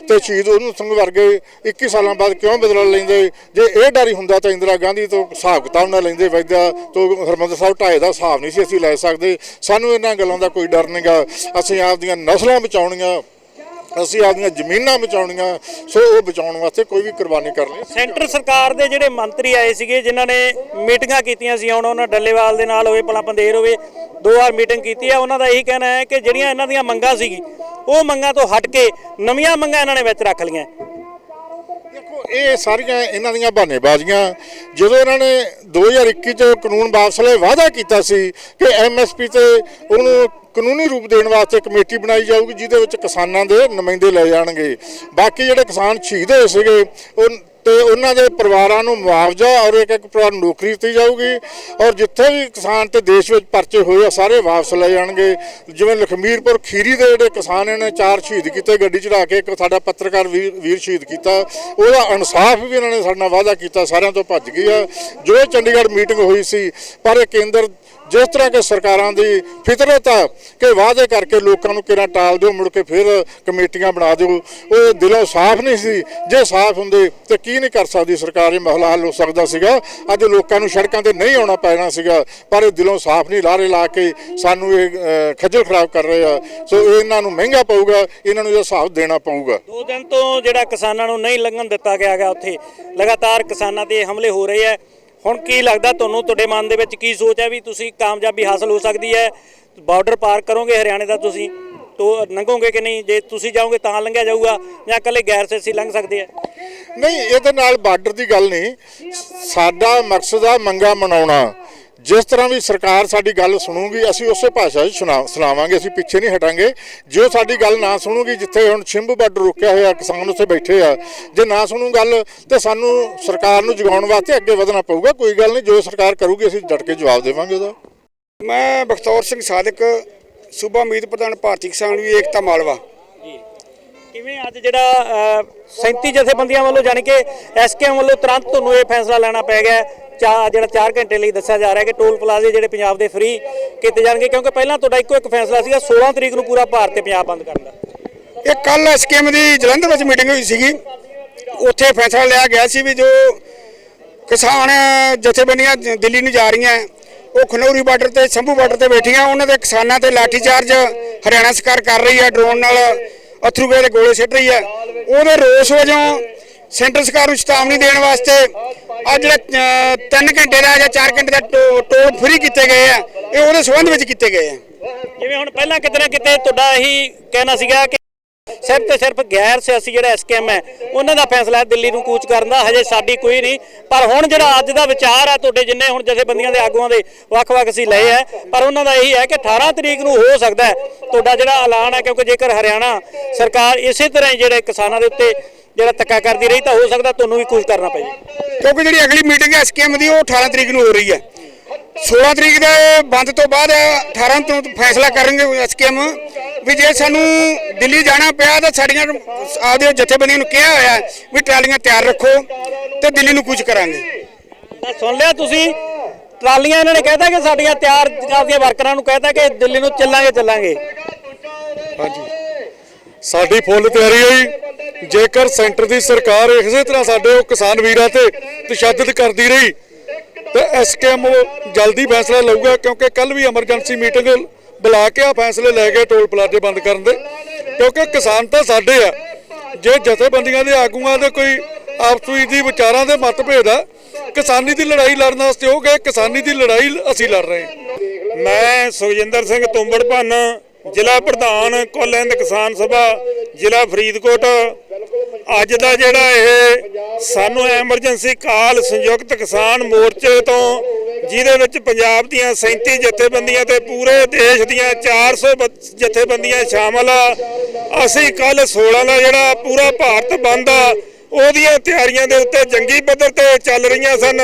ਤੇ ਸ਼ਹੀਦ ਉਹਨੂੰ ਸਿੰਘ ਵਰਗੇ 21 ਸਾਲਾਂ ਬਾਅਦ ਕਿਉਂ ਬਦਲਾ ਲੈਂਦੇ? ਜੇ ਇਹ ਡਰ ਹੀ ਹੁੰਦਾ ਤਾਂ ਇੰਦਰਾ ਗਾਂਧੀ ਤੋਂ ਹਿਸਾਬ ਕਿਤਾਬ ਨਾ ਲੈਂਦੇ ਵੈਦਾ ਤੋਂ ਹਰਮੰਦਰ ਸਾਹਿਬ ਢਾਏ ਦਾ ਹਿਸਾਬ ਨਹੀਂ ਸੀ ਅਸੀਂ ਲੈ ਸਕਦੇ। ਸਾਨੂੰ ਇਹਨਾਂ ਗੱਲਾਂ ਦਾ ਕੋਈ ਡਰ ਨਹੀਂਗਾ। ਅਸੀਂ ਆਪਦੀਆਂ ਨਸਲਾਂ ਬਚਾਉਣੀਆਂ। ਅਸੀਂ ਆਪਦੀਆਂ ਜ਼ਮੀਨਾਂ ਬਚਾਉਣੀਆਂ, ਸੋ ਉਹ ਬਚਾਉਣ ਵਾਸਤੇ ਕੋਈ ਵੀ ਕੁਰਬਾਨੀ ਕਰ ਲਈ ਸੈਂਟਰ ਸਰਕਾਰ ਦੇ ਜਿਹੜੇ ਮੰਤਰੀ ਆਏ ਸੀਗੇ, ਜਿਨ੍ਹਾਂ ਨੇ ਮੀਟਿੰਗਾਂ ਕੀਤੀਆਂ ਸੀ, ਹੁਣ ਉਹਨਾਂ ਡੱਲੇਵਾਲ ਦੇ ਨਾਲ ਹੋਵੇ, ਭਲਾ ਪੰਦੇਰ ਹੋਵੇ, ਦੋ ਵਾਰ ਮੀਟਿੰਗ ਕੀਤੀ ਹੈ ਉਹਨਾਂ ਦਾ ਇਹੀ ਕਹਿਣਾ ਹੈ ਕਿ ਜਿਹੜੀਆਂ ਇਹਨਾਂ ਦੀਆਂ ਮੰਗਾਂ ਸੀਗੀ, ਉਹ ਮੰਗਾਂ ਤੋਂ ਹਟ ਕੇ ਨਵੀਆਂ ਮੰਗਾਂ ਇਹਨਾਂ ਨੇ ਵਿੱਚ ਰੱਖ ਲਈਆਂ। ਇਹ ਸਾਰੀਆਂ ਇਹਨਾਂ ਦੀਆਂ ਬਹਾਨੇਬਾਜ਼ੀਆਂ, ਜਦੋਂ ਇਹਨਾਂ ਨੇ 2021 ਚ ਕਾਨੂੰਨ ਵਾਪਸ ਲਈ, ਵਾਅਦਾ ਕੀਤਾ ਸੀ ਕਿ ਐਮਐਸਪੀ ਤੇ ਉਹਨੂੰ ਕਾਨੂੰਨੀ ਰੂਪ ਦੇਣ ਵਾਸਤੇ ਕਮੇਟੀ ਬਣਾਈ ਜਾਊਗੀ, ਜਿਹਦੇ ਵਿੱਚ ਕਿਸਾਨਾਂ ਦੇ ਨੁਮਾਇੰਦੇ ਲੈ ਜਾਣਗੇ। ਬਾਕੀ ਜਿਹੜੇ ਕਿਸਾਨ ਸ਼ਹੀਦ ਹੋਏ ਸੀਗੇ, ਉਹ ਤੇ ਉਹਨਾਂ ਦੇ ਪਰਿਵਾਰਾਂ ਨੂੰ ਮੁਆਵਜ਼ਾ ਔਰ ਇੱਕ ਇੱਕ ਪਰਿਵਾਰ ਨੂੰ ਨੌਕਰੀ ਦਿੱਤੀ ਜਾਊਗੀ। ਔਰ ਜਿੱਥੇ ਵੀ ਕਿਸਾਨ ਤੇ ਦੇਸ਼ ਵਿੱਚ ਪਰਚੇ ਹੋਏ ਆ, ਸਾਰੇ ਵਾਪਸ ਲੈ ਜਾਣਗੇ। ਜਿਵੇਂ ਲਖਮੀਰਪੁਰ ਖੀਰੀ ਦੇ ਜਿਹੜੇ ਕਿਸਾਨ ਨੇ ਚਾਰ ਸ਼ਹੀਦ ਕੀਤੇ, ਗੱਡੀ ਚੜਾ ਕੇ ਇੱਕ ਸਾਡਾ ਪੱਤਰਕਾਰ ਵੀਰ ਵੀਰ ਸ਼ਹੀਦ ਕੀਤਾ। ਉਹਦਾ ਇਨਸਾਫ ਵੀ ਇਹਨਾਂ ਨੇ ਸਾਡੇ ਨਾਲ ਵਾਅਦਾ ਕੀਤਾ, ਸਾਰਿਆਂ ਤੋਂ ਭੱਜ ਗਈ ਆ। ਜੋ ਚੰਡੀਗੜ੍ਹ ਮੀਟਿੰਗ ਹੋਈ ਸੀ, ਪਰ ਇਹ ਕੇਂਦਰ ਜਿਸ ਤਰ੍ਹਾਂ ਕਿ ਸਰਕਾਰਾਂ ਦੀ ਫਿਤਰਤ ਆ ਕਿ ਵਾਅਦੇ ਕਰਕੇ ਲੋਕਾਂ ਨੂੰ ਕਿਹੜਾ ਟਾਲ ਦਿਓ, ਮੁੜ ਕੇ ਫਿਰ ਕਮੇਟੀਆਂ ਬਣਾ ਦਿਓ, ਉਹ ਦਿਲੋਂ ਸਾਫ਼ ਨਹੀਂ ਸੀ। ਜੇ ਸਾਫ਼ ਹੁੰਦੇ ਤੇ ਕੀ ਨਹੀਂ ਕਰ ਸਕਦੀ ਸਰਕਾਰ? ਇਹ ਮਹਲਾ ਹੱਲ ਹੋ ਸਕਦਾ ਸੀਗਾ। ਅੱਜ ਲੋਕਾਂ ਨੂੰ ਸੜਕਾਂ ਤੇ ਨਹੀਂ ਆਉਣਾ ਪੈਣਾ ਸੀਗਾ, ਪਰ ਇਹ ਦਿਲੋਂ ਸਾਫ਼ ਨਹੀਂ, ਲਾਰੇ ਲਾ ਕੇ ਸਾਨੂੰ ਇਹ ਖੱਜਲ ਖਰਾਬ ਕਰ ਰਹੇ ਆ। ਸੋ ਇਹਨਾਂ ਨੂੰ ਮਹਿੰਗਾ ਪਊਗਾ, ਇਹਨਾਂ ਨੂੰ ਇਹ ਹਿਸਾਬ ਦੇਣਾ ਪਊਗਾ। ਦੋ ਦਿਨ ਤੋਂ ਜਿਹੜਾ ਕਿਸਾਨਾਂ ਨੂੰ ਨਹੀਂ ਲੰਘਣ ਦਿੱਤਾ ਗਿਆ ਗਾ ਉੱਥੇ, ਲਗਾਤਾਰ ਕਿਸਾਨਾਂ ਤੇ ਹਮਲੇ ਹੋ ਰਹੇ ਆ। ਹੁਣ ਕੀ ਲੱਗਦਾ ਤੁਹਾਨੂੰ? ਤੁਹਾਡੇ ਮਨ ਦੇ ਵਿੱਚ ਕੀ ਸੋਚ ਹੈ ਵੀ ਤੁਸੀਂ ਕਾਮਯਾਬੀ ਹਾਸਲ ਹੋ ਸਕਦੀ ਹੈ? ਬਾਰਡਰ ਪਾਰ ਕਰੋਗੇ ਹਰਿਆਣੇ ਦਾ ਤੁਸੀਂ? ਤੋ ਲੰਘੋਗੇ ਕਿ ਨਹੀਂ? ਜੇ ਤੁਸੀਂ ਜਾਓਗੇ ਤਾਂ ਲੰਘਿਆ ਜਾਊਗਾ ਜਾਂ ਇਕੱਲੇ ਗੈਰ ਸੈਸੀ ਲੰਘ ਸਕਦੇ ਆ ਨਹੀਂ, ਇਹਦੇ ਨਾਲ ਬਾਰਡਰ ਦੀ ਗੱਲ ਨਹੀਂ। ਸਾਡਾ ਮਕਸਦ ਆ ਮੰਗਾ ਮਨਾਉਣਾ। ਜਿਸ ਤਰ੍ਹਾਂ ਵੀ ਸਰਕਾਰ ਸਾਡੀ ਗੱਲ ਸੁਣੂਗੀ, ਅਸੀਂ ਉਸੇ ਭਾਸ਼ਾ 'ਚ ਸੁਣਾ, ਸੁਣਾਵਾਂਗੇ, ਅਸੀਂ ਪਿੱਛੇ ਨਹੀਂ ਹਟਾਂਗੇ। ਜੇ ਸਾਡੀ ਗੱਲ ਨਾ ਸੁਣੂਗੀ, ਜਿੱਥੇ ਹੁਣ ਛਿੰਭ ਬਾਰਡਰ ਰੁਕਿਆ ਹੋਇਆ, ਕਿਸਾਨ ਉੱਥੇ ਬੈਠੇ ਆ, ਜੇ ਨਾ ਸੁਣੂ ਗੱਲ, ਤੇ ਸਾਨੂੰ ਸਰਕਾਰ ਨੂੰ ਜਗਾਉਣ ਵਾਸਤੇ ਅੱਗੇ ਵਧਣਾ ਪਊਗਾ, ਕੋਈ ਗੱਲ ਨਹੀਂ, ਜੋ ਸਰਕਾਰ ਕਰੂਗੀ, ਅਸੀਂ ਡਟ ਕੇ ਜਵਾਬ ਦੇਵਾਂਗੇ ਉਹਦਾ। ਮੈਂ ਬਖਤੌਰ ਸਿੰਘ ਸਾਦਕ, ਸੂਬਾ ਮੀਤ ਪ੍ਰਧਾਨ ਭਾਰਤੀ ਕਿਸਾਨ ਵੀ ਏਕਤਾ ਮਾਲਵਾ। ਕਿਵੇਂ ਅੱਜ ਜਿਹੜਾ ਅ, 37 ਜਥੇਬੰਦੀਆਂ ਵੱਲੋਂ ਜਾਣੀ ਕਿ ਐਸਕੇਐਮ ਵੱਲੋਂ ਤੁਰੰਤ ਤੁਹਾਨੂੰ ਇਹ ਫੈਸਲਾ ਲੈਣਾ ਪੈ ਗਿਆ ਹੈ। ਚਾ ਜਿਹੜਾ 4 ਘੰਟੇ ਲਈ ਦੱਸਿਆ ਜਾ ਰਿਹਾ ਕਿ ਟੋਲ ਪਲਾਜ਼ੇ ਜਿਹੜੇ ਪੰਜਾਬ ਦੇ ਫ੍ਰੀ ਕੀਤੇ ਜਾਣਗੇ ਕਿਉਂਕਿ ਪਹਿਲਾਂ ਤੁਹਾਡਾ ਇੱਕੋ ਇੱਕ ਫੈਸਲਾ ਸੀਗਾ 16 ਤਰੀਕ ਨੂੰ ਪੂਰਾ ਭਾਰਤ ਤੇ ਪੰਜਾਬ ਬੰਦ ਕਰਨ ਦਾ ਇਹ ਕੱਲ ਐਸਕੇਐਮ ਦੀ ਜਲੰਧਰ ਵਿੱਚ ਮੀਟਿੰਗ ਹੋਈ ਸੀਗੀ ਉੱਥੇ ਫੈਸਲਾ ਲਿਆ ਗਿਆ ਸੀ ਵੀ ਜੋ ਕਿਸਾਨ ਜਥੇਬੰਦੀਆਂ ਜ- ਦਿੱਲੀ ਨੂੰ ਜਾ ਰਹੀਆਂ ਉਹ ਖਨੌਰੀ ਬਾਰਡਰ ਤੇ ਸੰਭੂ ਬਾਰਡਰ ਤੇ ਬੈਠੀਆਂ ਉਹਨਾਂ ਦੇ ਕਿਸਾਨਾਂ ਤੇ ਲਾਠੀਚਾਰਜ ਹਰਿਆਣਾ ਸਰਕਾਰ ਕਰ ਰਹੀ ਹੈ ਡਰੋਨ ਨਾਲ ਅਥਰੂ ਗੈਸ ਦੇ ਗੋਲੇ ਸਿੱਟ ਰਹੀ ਹੈ। ਉਹਦੇ ਰੋਸ ਵਜੋਂ ਸੈਂਟਰ ਸਰਕਾਰ ਨੂੰ ਚੇਤਾਵਨੀ ਦੇਣ ਵਾਸਤੇ ਆ ਜਿਹੜਾ 3 ਘੰਟੇ ਦਾ ਜਾਂ 4 ਘੰਟੇ ਦਾ ਟੋ- ਟੋਲ ਫ੍ਰੀ ਕੀਤੇ ਗਏ ਆ, ਇਹ ਉਹਦੇ ਸੰਬੰਧ ਵਿੱਚ ਕੀਤੇ ਗਏ ਆ। ਜਿਵੇਂ ਹੁਣ ਪਹਿਲਾਂ ਕਿਤੇ ਨਾ ਕਿਤੇ ਤੁਹਾਡਾ ਇਹੀ ਕਹਿਣਾ ਸੀਗਾ ਕਿ ਸਿਰਫ ਤੇ ਸਿਰਫ ਗੈਰ ਸਿਆਸੀ ਜਿਹੜਾ ਐਸਕੇਐਮ ਹੈ, ਉਹਨਾਂ ਦਾ ਫੈਸਲਾ ਦਿੱਲੀ ਨੂੰ ਕੂਚ ਕਰਨ ਦਾ। ਹਜੇ ਸਾਡੀ ਕੋਈ ਨਹੀਂ, ਪਰ ਹੁਣ ਜਿਹੜਾ ਅੱਜ ਦਾ ਵਿਚਾਰ ਆ ਤੁਹਾਡੇ ਜਿੰਨੇ ਹੁਣ ਜਥੇਬੰਦੀਆਂ ਦੇ ਆਗੂਆਂ ਦੇ ਵੱਖ-ਵੱਖ ਅਸੀਂ ਲਏ ਆ ਪਰ ਉਹਨਾਂ ਦਾ ਇਹੀ ਹੈ ਕਿ 18 ਤਰੀਕ ਨੂੰ ਹੋ ਸਕਦਾ ਹੈ, ਤੁਹਾਡਾ ਜਿਹੜਾ ਐਲਾਨ ਹੈ, ਕਿਉਂਕਿ ਜੇਕਰ ਹਰਿਆਣਾ ਸਰਕਾਰ ਇਸੇ ਤਰ੍ਹਾਂ ਹੀ ਜਿਹੜੇ ਕਿਸਾਨਾਂ ਦੇ ਉੱਤੇ ਜਿਹੜਾ ਧੱਕਾ ਕਰਦੀ ਰਹੀ, ਤਾਂ ਹੋ ਸਕਦਾ ਤੁਹਾਨੂੰ ਵੀ ਕੁਝ ਕਰਨਾ ਪਏ। ਕਿਉਂਕਿ ਜਿਹੜੀ ਅਗਲੀ ਮੀਟਿੰਗ ਹੈ ਸਕੀਮ ਦੀ, ਉਹ 18 ਤਰੀਕ ਨੂੰ ਹੋ ਰਹੀ ਹੈ। 16 ਤਰੀਕ ਦੇ ਬੰਦ ਤੋਂ ਬਾਅਦ 18 ਤੋਂ ਫੈਸਲਾ ਕਰਨਗੇ ਸਕੀਮ ਵੀ ਜੇ ਸਾਨੂੰ ਦਿੱਲੀ ਜਾਣਾ ਪਿਆ ਤਾਂ ਸਾਡੀਆਂ ਆਪਦੇ ਜਥੇਬੰਦੀਆਂ ਨੂੰ ਕਿਹਾ ਹੋਇਆ ਵੀ ਟਰਾਲੀਆਂ ਤਿਆਰ ਰੱਖੋ ਤੇ ਦਿੱਲੀ ਨੂੰ ਕੁਝ ਕਰਾਂਗੇ। ਸੁਣ ਲਿਆ ਤੁਸੀਂ। ਟਰਾਲੀਆਂ ਇਹਨਾਂ ਨੇ ਕਹਿਤਾ ਕਿ ਸਾਡੀਆਂ ਤਿਆਰ ਕਰਦੀਆਂ ਵਰਕਰਾਂ ਨੂੰ ਕਹਿਤਾ ਕਿ ਦਿੱਲੀ ਨੂੰ ਚੱਲਾਂਗੇ ਚੱਲਾਂਗੇ। ਸਾਡੀ ਫੁੱਲ ਤਿਆਰੀ ਹੈ ਜੀ ਜੇਕਰ ਸੈਂਟਰ ਦੀ ਸਰਕਾਰ ਇਸੇ ਤਰ੍ਹਾਂ ਸਾਡੇ ਉਹ ਕਿਸਾਨ ਵੀਰਾਂ ਤੇ ਤਸ਼ੱਦਦ ਕਰਦੀ ਰਹੀ ਤੇ ਐਸਕੇਐਮ ਜਲਦੀ ਫੈਸਲਾ ਲਊਗਾ ਕਿਉਂਕਿ ਕੱਲ ਵੀ ਐਮਰਜੈਂਸੀ ਮੀਟਿੰਗ ਬੁਲਾ ਕੇ ਆ ਫੈਸਲੇ ਲੈ ਗਏ ਟੋਲ ਪਲਾਜ਼ੇ ਬੰਦ ਕਰਨ ਦੇ। ਕਿਉਂਕਿ ਕਿਸਾਨ ਤਾਂ ਸਾਡੇ ਆ। ਜੇ ਜਥੇਬੰਦੀਆਂ ਦੇ ਆਗੂਆਂ ਦੇ ਕੋਈ ਆਪਸ ਦੀ ਵਿਚਾਰਾਂ ਦੇ ਮਤਭੇਦ ਆ, ਕਿਸਾਨੀ ਦੀ ਲੜਾਈ ਲੜਨ ਵਾਸਤੇ ਉਹ ਗਏ, ਕਿਸਾਨੀ ਦੀ ਲੜਾਈ ਅਸੀਂ ਲੜ ਰਹੇ। ਮੈਂ ਸੁਖਜਿੰਦਰ ਸਿੰਘ ਤੁੰਬੜ ਭੰਨ ਜ਼ਿਲ੍ਹਾ ਪ੍ਰਧਾਨ ਕੁੱਲ ਹਿੰਦ ਕਿਸਾਨ ਸਭਾ, ਜ਼ਿਲ੍ਹਾ ਫਰੀਦਕੋਟ। ਅੱਜ ਦਾ ਜਿਹੜਾ ਇਹ ਸਾਨੂੰ ਐਮਰਜੈਂਸੀ ਕਾਲ ਸੰਯੁਕਤ ਕਿਸਾਨ ਮੋਰਚੇ ਤੋਂ, ਜਿਹਦੇ ਵਿੱਚ ਪੰਜਾਬ ਦੀਆਂ 37 ਜਥੇਬੰਦੀਆਂ ਤੇ ਪੂਰੇ ਦੇਸ਼ ਦੀਆਂ 400 ਬ- ਜਥੇਬੰਦੀਆਂ ਸ਼ਾਮਲ ਆ। ਅਸੀਂ ਕੱਲ 16 ਦਾ ਜਿਹੜਾ ਪੂਰਾ ਭਾਰਤ ਬੰਦ ਆ ਉਹਦੀਆਂ ਤਿਆਰੀਆਂ ਦੇ ਉੱਤੇ ਜੰਗੀ ਪੱਧਰ ਤੇ ਚੱਲ ਰਹੀਆਂ ਸਨ।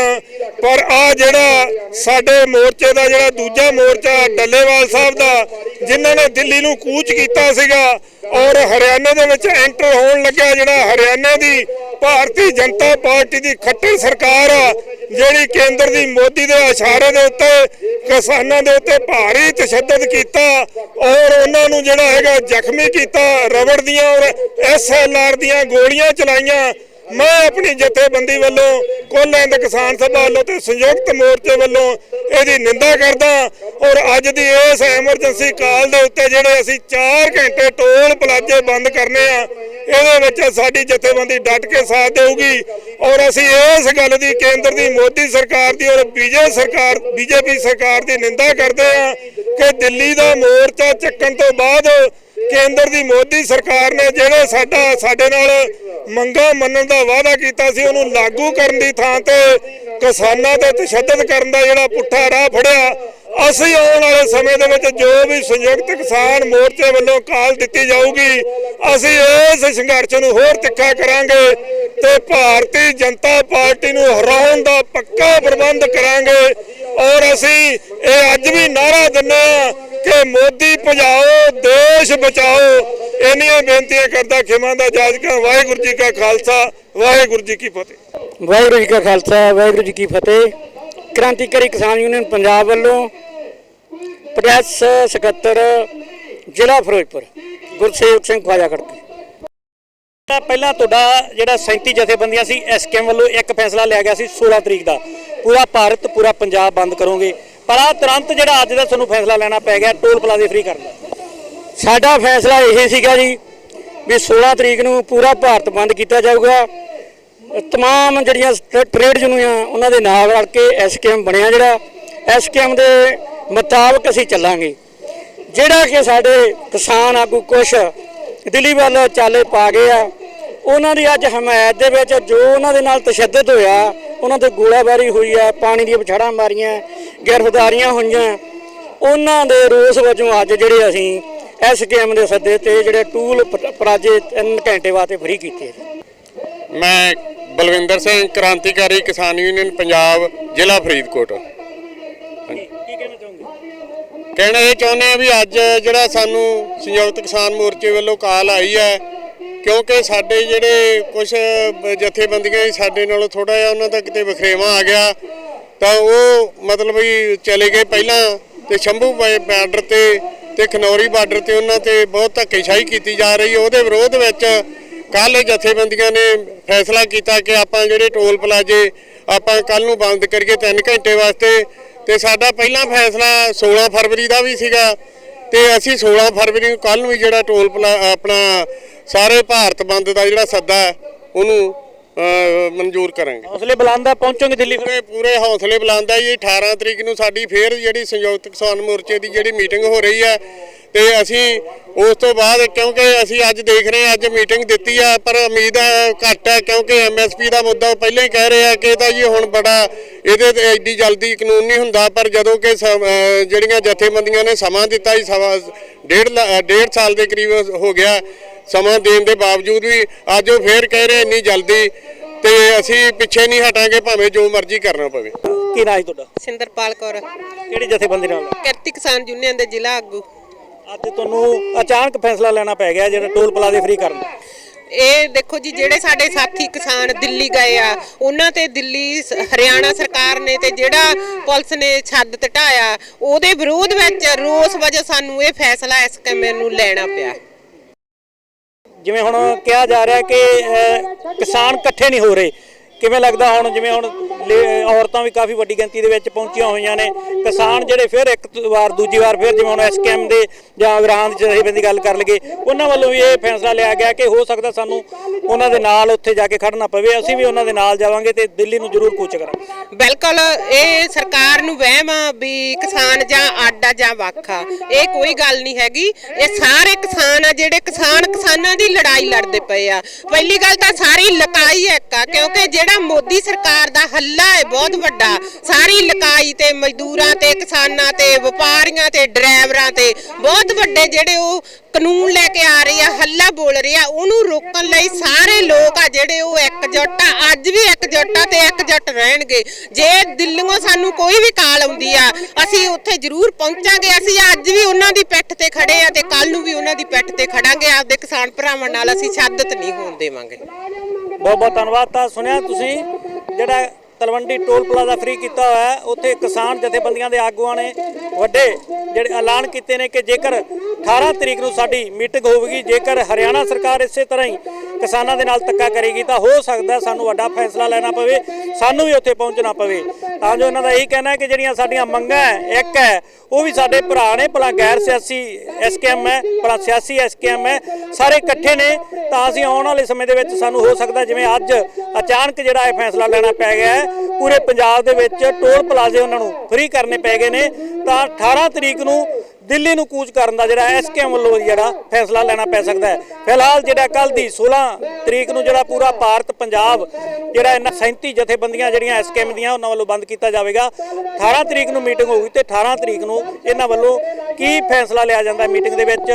ਪਰ ਆ ਜਿਹੜਾ ਸਾਡੇ ਮੋਰਚੇ ਦਾ ਜਿਹੜਾ ਦੂਜਾ ਮੋਰਚਾ ਡੱਲੇਵਾਲ ਸਾਹਿਬ ਦਾ, ਜਿਨ੍ਹਾਂ ਨੇ ਦਿੱਲੀ ਨੂੰ ਕੂਚ ਕੀਤਾ ਸੀਗਾ ਔਰ ਹਰਿਆਣੇ ਦੇ ਵਿੱਚ ਐਂਟਰ ਹੋਣ ਲੱਗਿਆ ਜਿਹੜਾ ਹਰਿਆਣੇ ਦੀ ਭਾਰਤੀ ਜਨਤਾ ਪਾਰਟੀ ਦੀ ਖੱਟਰ ਸਰਕਾਰ ਆ ਜਿਹੜੀ ਕੇਂਦਰ ਦੀ ਮੋਦੀ ਦੇ ਇਸ਼ਾਰੇ ਦੇ ਉੱਤੇ, ਕਿਸਾਨਾਂ ਦੇ ਉੱਤੇ ਭਾਰੀ ਤਸ਼ੱਦਦ ਕੀਤਾ ਔਰ ਉਹਨਾਂ ਨੂੰ ਜਿਹੜਾ ਹੈਗਾ ਜ਼ਖਮੀ ਕੀਤਾ, ਰਬੜ ਦੀਆਂ ਔਰ ਐਸਐਲਆਰ ਦੀਆਂ ਗੋਲੀਆਂ ਚਲਾਈਆਂ। ਮੈਂ ਆਪਣੀ ਜਥੇਬੰਦੀ ਵੱਲੋਂ ਕੁੱਲ ਹਿੰਦ ਕਿਸਾਨ ਸਭਾ ਵੱਲੋਂ ਤੇ ਸੰਯੁਕਤ ਮੋਰਚੇ ਵੱਲੋਂ ਇਹਦੀ ਨਿੰਦਾ ਕਰਦਾ ਔਰ ਅੱਜ ਦੀ ਇਸ ਐਮਰਜੈਂਸੀ ਕਾਲ ਦੇ ਉੱਤੇ ਜਿਹੜੇ ਅਸੀਂ 4 ਘੰਟੇ ਟੋਲ ਪਲਾਜ਼ੇ ਬੰਦ ਕਰਨੇ ਆ, ਇਹਦੇ ਵਿੱਚ ਸਾਡੀ ਜਥੇਬੰਦੀ ਡਟ ਕੇ ਸਾਥ ਦੇਊਗੀ। ਔਰ ਅਸੀਂ ਇਸ ਗੱਲ ਦੀ ਕੇਂਦਰ ਦੀ ਮੋਦੀ ਸਰਕਾਰ ਦੀ ਔਰ ਬੀਜੇ ਸਰਕਾਰ, ਬੀਜੇਪੀ ਸਰਕਾਰ ਦੀ ਨਿੰਦਾ ਕਰਦੇ ਆ ਕਿ ਦਿੱਲੀ ਦਾ ਮੋਰਚਾ ਚੱਕਣ ਤੋਂ ਬਾਅਦ ਕੇਂਦਰ ਦੀ ਮੋਦੀ ਸਰਕਾਰ ਨੇ ਜਿਹੜੇ ਸਾਡਾ, ਸਾਡੇ ਨਾਲ ਮੰਗਾਂ ਮੰਨਣ ਦਾ ਵਾਅਦਾ ਕੀਤਾ ਸੀ, ਉਹਨੂੰ ਲਾਗੂ ਕਰਨ ਦੀ ਥਾਂ ਤੇ ਕਿਸਾਨਾਂ ਤੇ ਤਸ਼ੱਦਦ ਕਰਨ ਦਾ ਜਿਹੜਾ ਪੁੱਠਾ ਰਾਹ ਫੜਿਆ। ਅਸੀਂ ਆਉਣ ਵਾਲੇ ਸਮੇਂ ਦੇ ਵਿੱਚ ਜੋ ਵੀ ਸੰਯੁਕਤ ਕਿਸਾਨ ਮੋਰਚੇ ਵੱਲੋਂ ਕਾਲ ਦਿੱਤੀ ਜਾਊਗੀ, ਅਸੀਂ ਇਸ ਸੰਘਰਸ਼ ਨੂੰ ਹੋਰ ਤਿੱਖਾ ਕਰਾਂਗੇ ਤੇ ਭਾਰਤੀ ਜਨਤਾ ਪਾਰਟੀ ਨੂੰ ਹਰਾਉਣ ਦਾ ਪੱਕਾ ਪ੍ਰਬੰਧ ਕਰਾਂਗੇ। ਔਰ ਅਸੀਂ ਇਹ ਅੱਜ ਵੀ ਨਾਰਾ ਦਿੰਦੇ ਆ ਕਿ ਮੋਦੀ ਭਜਾਓ, ਦੇਸ਼ ਬਚਾਓ। ਇੰਨੀਆਂ ਬੇਨਤੀਆਂ ਕਰਦਾ ਖਿਮਾ ਦਾ ਜਾਜਕਾ, ਵਾਹਿਗੁਰੂ ਜੀ ਕਾ ਖਾਲਸਾ, ਵਾਹਿਗੁਰੂ ਜੀ ਕੀ ਫਤਿਹ। ਵਾਹਿਗੁਰੂ ਜੀ ਕਾ ਖਾਲਸਾ, ਵਾਹਿਗੁਰੂ ਜੀ ਕੀ ਫਤਿਹ। ਕ੍ਰਾਂਤੀਕਾਰੀ ਕਿਸਾਨ ਯੂਨੀਅਨ ਪੰਜਾਬ ਵੱਲੋਂ ਪ੍ਰੈਸ ਸਕੱਤਰ ਜ਼ਿਲ੍ਹਾ ਫਿਰੋਜ਼ਪੁਰ, ਗੁਰਸੇਵਕ ਸਿੰਘ ਖਵਾਜਾ ਖੜਕੇ ਪਹਿਲਾਂ ਤੁਹਾਡਾ ਜਿਹੜਾ 37 ਜਥੇਬੰਦੀਆਂ ਸੀ ਐਸਕੇਐਮ ਵੱਲੋਂ ਇੱਕ ਫੈਸਲਾ ਲਿਆ ਗਿਆ ਸੀ 16 ਤਰੀਕ ਦਾ। ਪੂਰਾ ਭਾਰਤ, ਪੂਰਾ ਪੰਜਾਬ ਬੰਦ ਕਰੋਗੇ। ਪਰ ਆ ਤੁਰੰਤ ਜਿਹੜਾ ਅੱਜ ਦਾ ਤੁਹਾਨੂੰ ਫੈਸਲਾ ਲੈਣਾ ਪੈ ਗਿਆ, ਟੋਲ ਪਲਾਜ਼ੇ ਫ੍ਰੀ ਕਰਨ ਦਾ ਸਾਡਾ ਫੈਸਲਾ ਇਹ ਸੀਗਾ ਜੀ ਵੀ 16 ਤਰੀਕ ਨੂੰ ਪੂਰਾ ਭਾਰਤ ਬੰਦ ਕੀਤਾ ਜਾਊਗਾ। ਤਮਾਮ ਜਿਹੜੀਆਂ ਟ- ਟ੍ਰੇਡ ਯੂਨੀਅਨ ਉਹਨਾਂ ਦੇ ਨਾਲ ਰਲ ਕੇ ਐਸਕੇਐਮ ਬਣਿਆ ਜਿਹੜਾ। ਐਸਕੇਐਮ ਦੇ ਮੁਤਾਬਕ ਅਸੀਂ ਚੱਲਾਂਗੇ। ਜਿਹੜਾ ਕਿ ਸਾਡੇ ਕਿਸਾਨ ਆਗੂ ਕੁਛ ਦਿੱਲੀ ਵੱਲ ਚਾਲੇ ਪਾ ਗਏ ਆ, ਉਹਨਾਂ ਦੀ ਅੱਜ ਹਮਾਇਤ ਦੇ ਵਿੱਚ ਜੋ ਉਹਨਾਂ ਦੇ ਨਾਲ ਤਸ਼ੱਦਦ ਹੋਇਆ, ਉਹਨਾਂ ਤੇ ਗੋਲਾਬਾਰੀ ਹੋਈ ਆ, ਪਾਣੀ ਦੀਆਂ ਪਛਾੜਾਂ ਮਾਰੀਆਂ ਗ੍ਰਿਫਤਾਰੀਆਂ ਹੋਈਆਂ, ਉਹਨਾਂ ਦੇ ਰੋਸ ਵਜੋਂ ਅੱਜ ਜਿਹੜੇ ਅਸੀਂ ਐਸਕੇਐਮ ਦੇ ਸੱਦੇ ਤੇ ਜਿਹੜੇ ਟੂਲ ਪਰਾਜੇ 3 ਘੰਟੇ ਵਾਸਤੇ ਫ੍ਰੀ ਕੀਤੇ ਮੈਂ ਬਲਵਿੰਦਰ ਸਿੰਘ ਕ੍ਰਾਂਤੀਕਾਰੀ ਕਿਸਾਨ ਯੂਨੀਅਨ ਪੰਜਾਬ ਜ਼ਿਲ੍ਹਾ ਫਰੀਦਕੋਟ। ਕੀ ਕਹਿਣਾ ਚਾਹੋਗੇ? ਕਹਿਣਾ ਇਹ ਚਾਹੁੰਦੇ ਆ ਵੀ ਅੱਜ ਜਿਹੜਾ ਸਾਨੂੰ ਸੰਯੁਕਤ ਕਿਸਾਨ ਮੋਰਚੇ ਵੱਲੋਂ ਕਾਲ ਆਈ ਹੈ ਕਿਉਂਕਿ ਸਾਡੇ ਜਿਹੜੇ ਕੁਝ ਜਥੇਬੰਦੀਆਂ ਸਾਡੇ ਨਾਲੋਂ ਥੋੜਾ ਜਿਹਾ ਉਹਨਾਂ ਦਾ ਕਿਤੇ ਵਖਰੇਵਾ ਆ ਗਿਆ ਤਾਂ ਉਹ ਮਤਲਬ ਵੀ ਚਲੇ ਗਏ ਪਹਿਲਾਂ ਤੇ ਸ਼ੰਭੂ ਬਾਰਡਰ ਤੇ ਤੇ ਖਨੌਰੀ ਬਾਰਡਰ ਤੇ ਉਹਨਾਂ ਤੇ ਬਹੁਤ ਧੱਕੇਸ਼ਾਹੀ ਕੀਤੀ ਜਾ ਰਹੀ ਹੈ। ਉਹਦੇ ਵਿਰੋਧ ਵਿੱਚ ਕੱਲ ਜਥੇਬੰਦੀਆਂ ਨੇ ਫੈਸਲਾ ਕੀਤਾ ਕਿ ਆਪਾਂ ਜਿਹੜੇ ਟੋਲ ਪਲਾਜ਼ੇ ਆਪਾਂ ਕੱਲ ਨੂੰ ਬੰਦ ਕਰੀਏ 3 ਘੰਟੇ ਵਾਸਤੇ। ਤੇ ਸਾਡਾ ਪਹਿਲਾ ਫੈਸਲਾ 16 ਫਰਵਰੀ ਦਾ ਵੀ ਸੀਗਾ। ਤੇ ਅਸੀਂ 16 ਫਰਵਰੀ ਨੂੰ ਕੱਲ ਨੂੰ ਵੀ ਜਿਹੜਾ ਟੋਲ ਪਲਾ ਆਪਣਾ ਸਾਰੇ ਭਾਰਤ ਬੰਦ ਦਾ ਜਿਹੜਾ ਸੱਦਾ ਉਹਨੂੰ ਮਨਜ਼ੂਰ ਕਰਾਂਗੇ। ਹੌਸਲੇ ਬੁਲੰਦ ਆ ਪਹੁੰਚੋਗੇ ਦਿੱਲੀ ਫਿਰ? ਪੂਰੇ ਪੂਰੇ ਹੌਸਲੇ ਬੁਲੰਦ ਆ ਜੀ 18 ਤਰੀਕ ਨੂੰ ਸਾਡੀ ਫੇਰ ਜਿਹੜੀ ਸੰਯੁਕਤ ਕਿਸਾਨ ਮੋਰਚੇ ਦੀ ਜਿਹੜੀ ਮੀਟਿੰਗ ਹੋ ਰਹੀ ਹੈ ਤੇ ਅਸੀਂ ਉਸ ਤੋਂ ਬਾਅਦ ਕਿਉਂਕਿ ਅਸੀਂ ਅੱਜ ਦੇਖ ਰਹੇ ਹਾਂ ਅੱਜ ਮੀਟਿੰਗ ਦਿੱਤੀ ਆ ਪਰ ਉਮੀਦ ਹੈ ਘੱਟ ਹੈ ਕਿਉਂਕਿ ਐਮਐਸਪੀ ਦਾ ਮੁੱਦਾ ਉਹ ਪਹਿਲਾਂ ਹੀ ਕਹਿ ਰਹੇ ਆ ਕਿ ਇਹਦਾ ਜੀ ਹੁਣ ਬੜਾ ਇਹਦੇ ਤੇ ਐਡੀ ਜਲਦੀ ਕਾਨੂੰਨ ਨਹੀਂ ਹੁੰਦਾ ਪਰ ਜਦੋਂ ਕਿ ਜਿਹੜੀਆਂ ਜਥੇਬੰਦੀਆਂ ਨੇ ਸਮਾਂ ਦਿੱਤਾ ਸੀ ਸਵਾ ਡੇਢ ਡੇਢ ਸਾਲ ਦੇ ਕਰੀਬ ਹੋ ਗਿਆ ਸਮਾਂ ਦੇਣ ਦੇ ਬਾਵਜੂਦ ਵੀ ਅੱਜ ਉਹ ਫੇਰ ਕਹਿ ਰਹੇ ਇੰਨੀ ਜਲਦੀ ਤੇ ਅਸੀਂ ਪਿੱਛੇ ਨਹੀਂ ਹਟਾਂਗੇ ਭਾਵੇਂ ਜੋ ਮਰਜ਼ੀ ਕਰਨਾ ਪਵੇ। ਕੀ ਰਾਜ ਤੁਹਾਡਾ? ਸਿੰਦਰਪਾਲ ਕੌਰ। ਕਿਹੜੀ ਜਥੇਬੰਦੀ ਨਾਲ? ਕਿਰਤੀ ਕਿਸਾਨ ਯੂਨੀਅਨ ਦੇ ਜ਼ਿਲ੍ਹਾ ਆਗੂ। ਅੱਜ ਤੁਹਾਨੂੰ ਅਚਾਨਕ ਫੈਸਲਾ ਲੈਣਾ ਪੈ ਗਿਆ ਜਿਹੜਾ ਟੋਲ ਪਲਾਜ਼ੇ ਫ੍ਰੀ ਕਰਨ ਦਾ। ਇਹ ਦੇਖੋ ਜੀ ਜਿਹੜੇ ਸਾਡੇ ਸਾਥੀ ਕਿਸਾਨ ਦਿੱਲੀ ਗਏ ਆ ਉਹਨਾਂ ਤੇ ਦਿੱਲੀ ਹਰਿਆਣਾ ਸਰਕਾਰ ਨੇ ਤੇ ਜਿਹੜਾ ਪੁਲਿਸ ਨੇ ਛੱਡ ਟਟਾਇਆ ਉਹਦੇ ਵਿਰੋਧ ਵਿੱਚ ਰੋਸ ਵਜੋਂ ਸਾਨੂੰ ਇਹ ਫੈਸਲਾ ਇਸ ਕਮੇ ਨੂੰ ਲੈਣਾ ਪਿਆ। ਜਿਵੇਂ ਹੁਣ ਕਿਹਾ ਜਾ ਰਿਹਾ ਕਿ ਕਿਸਾਨ ਇਕੱਠੇ ਨਹੀਂ ਹੋ ਰਹੇ। ਕਿਵੇਂ ਲੱਗਦਾ ਹੁਣ? ਜਿਵੇਂ ਹੁਣ ਔਰਤਾਂ ਵੀ ਕਾਫੀ ਵੱਡੀ ਗਿਣਤੀ ਦੇ ਵਿੱਚ ਪਹੁੰਚੀਆਂ ਹੋਈਆਂ ਨੇ। ਕਿਸਾਨ ਜਿਹੜੇ ਫਿਰ ਇੱਕ ਵਾਰ, ਦੂਜੀ ਵਾਰ ਫਿਰ ਜਿਵੇਂ ਹੁਣ ਐਸਕੇਐਮ ਦੇ ਜਾਂ ਵਿਰਾਨ ਦੀ ਜਥੇਬੰਦੀ ਗੱਲ ਕਰ ਲਈਏ, ਉਹਨਾਂ ਵੱਲੋਂ ਵੀ ਇਹ ਫੈਸਲਾ ਲਿਆ ਗਿਆ ਕਿ ਹੋ ਸਕਦਾ ਸਾਨੂੰ ਉਹਨਾਂ ਦੇ ਨਾਲ ਉੱਥੇ ਜਾ ਕੇ ਖੜਨਾ ਪਵੇ। ਅਸੀਂ ਵੀ ਉਹਨਾਂ ਦੇ ਨਾਲ ਜਾਵਾਂਗੇ ਤੇ ਦਿੱਲੀ ਨੂੰ ਜ਼ਰੂਰ ਕੂਚ ਕਰਾਂਗੇ। ਬਿਲਕੁਲ, ਇਹ ਸਰਕਾਰ ਨੂੰ ਵਹਿਮ ਆ ਵੀ ਕਿਸਾਨ ਜਾਂ ਆਡਾ ਜਾਂ ਵੱਖ ਆ ਇਹ ਕੋਈ ਗੱਲ ਨਹੀਂ ਹੈਗੀ। ਇਹ ਸਾਰੇ ਕਿਸਾਨ ਆ ਜਿਹੜੇ ਕਿਸਾਨ ਕਿਸਾਨਾਂ ਦੀ ਲੜਾਈ ਲੜਦੇ ਪਏ ਆ। ਪਹਿਲੀ ਗੱਲ ਤਾਂ ਸਾਰੀ ਲਕਾਈ ਇੱਕ ਆ, ਕਿਉਂਕਿ ਜਿਹੜਾ ਮੋਦੀ ਸਰਕਾਰ ਦਾ ਹੱਲਾ ਹੈ, ਬਹੁਤ ਵੱਡਾ। ਸਾਰੀ ਲਕਾਈ ਤੇ ਮਜ਼ਦੂਰਾਂ ਤੇ, ਕਿਸਾਨਾਂ ਤੇ, ਵਪਾਰੀਆਂ ਤੇ, ਡਰਾਈਵਰਾਂ ਤੇ, ਬਹੁਤ ਵੱਡੇ ਜਿਹੜੇ ਉਹ ਕਾਨੂੰਨ ਲੈ ਕੇ ਆ ਰਹੇ ਆ, ਹੱਲਾ ਬੋਲ ਰਹੇ ਆ। ਉਹਨੂੰ ਰੋਕਣ ਲਈ ਸਾਰੇ ਲੋਕ ਆ ਜਿਹੜੇ ਉਹ ਇਕਜੁੱਟ ਆ। ਅੱਜ ਵੀ ਇਕਜੁੱਟ ਆ ਤੇ ਇਕਜੁੱਟ ਰਹਿਣਗੇ। ਜੇ ਦਿੱਲੀੋਂ ਸਾਨੂੰ ਕੋਈ ਵੀ ਕਾਲ ਆਉਂਦੀ ਆ, ਅਸੀਂ ਉੱਥੇ ਜ਼ਰੂਰ ਪਹੁੰਚਾਂਗੇ। ਅਸੀਂ ਅੱਜ ਵੀ ਉਹਨਾਂ ਦੀ ਪਿੱਠ ਤੇ ਖੜੇ ਆ ਤੇ ਕੱਲ ਨੂੰ ਵੀ ਉਹਨਾਂ ਦੀ ਪਿੱਠ ਤੇ ਖੜਾਂਗੇ। ਆਪਦੇ ਕਿਸਾਨ ਭਰਾਵਾਂ ਨਾਲ ਅਸੀਂ ਸ਼ਹਾਦਤ ਨਹੀਂ ਹੋਣ ਦੇਵਾਂਗੇ। ਬਹੁਤ ਬਹੁਤ ਧੰਨਵਾਦ। ਤਾਂ ਸੁਣਿਆ ਤੁਸੀਂ ਜਿਹੜਾ ਤਲਵੰਡੀ ਟੋਲ ਪਲਾਜ਼ਾ ਫ੍ਰੀ ਕੀਤਾ ਹੋਇਆ ਹੈ, ਉੱਥੇ ਕਿਸਾਨ ਜਥੇਬੰਦੀਆਂ ਦੇ ਆਗੂਆਂ ਨੇ ਵੱਡੇ ਜਿਹੜੇ ਐਲਾਨ ਕੀਤੇ ਨੇ ਕਿ ਜੇਕਰ 18 ਤਰੀਕ ਨੂੰ ਸਾਡੀ ਮੀਟਿੰਗ ਹੋਵੇਗੀ ਜੇਕਰ ਹਰਿਆਣਾ ਸਰਕਾਰ ਇਸੇ ਤਰ੍ਹਾਂ ਹੀ ਕਿਸਾਨਾਂ ਦੇ ਨਾਲ ਧੱਕਾ ਕਰੇਗੀ ਤਾਂ ਹੋ ਸਕਦਾ ਸਾਨੂੰ ਵੱਡਾ ਫੈਸਲਾ ਲੈਣਾ ਪਵੇ, ਸਾਨੂੰ ਵੀ ਉੱਥੇ ਪਹੁੰਚਣਾ ਪਵੇ। ਤਾਂ ਜੋ ਇਹਨਾਂ ਦਾ ਇਹੀ ਕਹਿਣਾ ਹੈ ਕਿ ਜਿਹੜੀਆਂ ਸਾਡੀਆਂ ਮੰਗਾਂ ਹੈ, ਇੱਕ ਹੈ, ਉਹ ਵੀ ਸਾਡੇ ਭਰਾ ਨੇ, ਭਲਾ ਗੈਰ ਸਿਆਸੀ ਐਸਕੇਐਮ ਹੈ, ਭਲਾ ਸਿਆਸੀ ਐਸਕੇਐਮ ਹੈ, ਸਾਰੇ ਇਕੱਠੇ ਨੇ, ਤਾਂ ਅਸੀਂ ਆਉਣ ਵਾਲੇ ਸਮੇਂ ਦੇ ਵਿੱਚ ਸਾਨੂੰ ਹੋ ਸਕਦਾ ਜਿਵੇਂ ਅੱਜ ਅਚਾਨਕ ਜਿਹੜਾ ਇਹ ਫੈਸਲਾ ਲੈਣਾ ਪੈ ਗਿਆ ਹੈ, ਪੂਰੇ ਪੰਜਾਬ ਦੇ ਵਿੱਚ ਟੋਲ ਪਲਾਜ਼ੇ ਉਹਨਾਂ ਨੂੰ ਫ੍ਰੀ ਕਰਨੇ ਪੈ ਗਏ ਨੇ। ਤਾਂ 18 ਤਰੀਕ ਨੂੰ ਦਿੱਲੀ ਨੂੰ ਕੂਚ ਕਰਨ ਦਾ ਜਿਹੜਾ ਐਸਕੇਐਮ ਵੱਲੋਂ ਜਿਹੜਾ ਫੈਸਲਾ ਲੈਣਾ ਪੈ ਸਕਦਾ ਹੈ। ਫਿਲਹਾਲ ਜਿਹੜਾ ਕੱਲ ਦੀ 16 ਤਰੀਕ ਨੂੰ ਜਿਹੜਾ ਪੂਰਾ ਭਾਰਤ ਪੰਜਾਬ ਜਿਹੜਾ ਇਹਨਾਂ 37 ਜਥੇਬੰਦੀਆਂ ਜਿਹੜੀਆਂ ਐਸਕੇਐਮ ਦੀਆਂ ਉਹਨਾਂ ਵੱਲੋਂ ਬੰਦ ਕੀਤਾ ਜਾਵੇਗਾ। 18 ਤਰੀਕ ਨੂੰ ਮੀਟਿੰਗ ਹੋਊਗੀ ਤੇ 18 ਤਰੀਕ ਨੂੰ ਇਹਨਾਂ ਵੱਲੋਂ ਕੀ ਫੈਸਲਾ ਲਿਆ ਜਾਂਦਾ ਮੀਟਿੰਗ ਦੇ ਵਿੱਚ?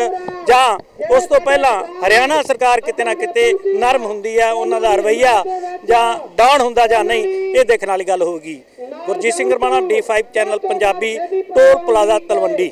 ਜਾਂ ਉਸ ਤੋਂ ਪਹਿਲਾਂ ਹਰਿਆਣਾ ਸਰਕਾਰ ਕਿਤੇ ਨਾ ਕਿਤੇ ਨਰਮ ਹੁੰਦੀ ਹੈ, ਉਹਨਾਂ ਦਾ ਰਵਈਆ ਜਾਂ ਡਾਊਨ ਹੁੰਦਾ ਜਾਂ ਨਹੀਂ, ਇਹ ਦੇਖਣ ਵਾਲੀ ਗੱਲ ਹੋਊਗੀ। Gurjeet Singh Ramana D5 channel Punjabi toll plaza Talwandi.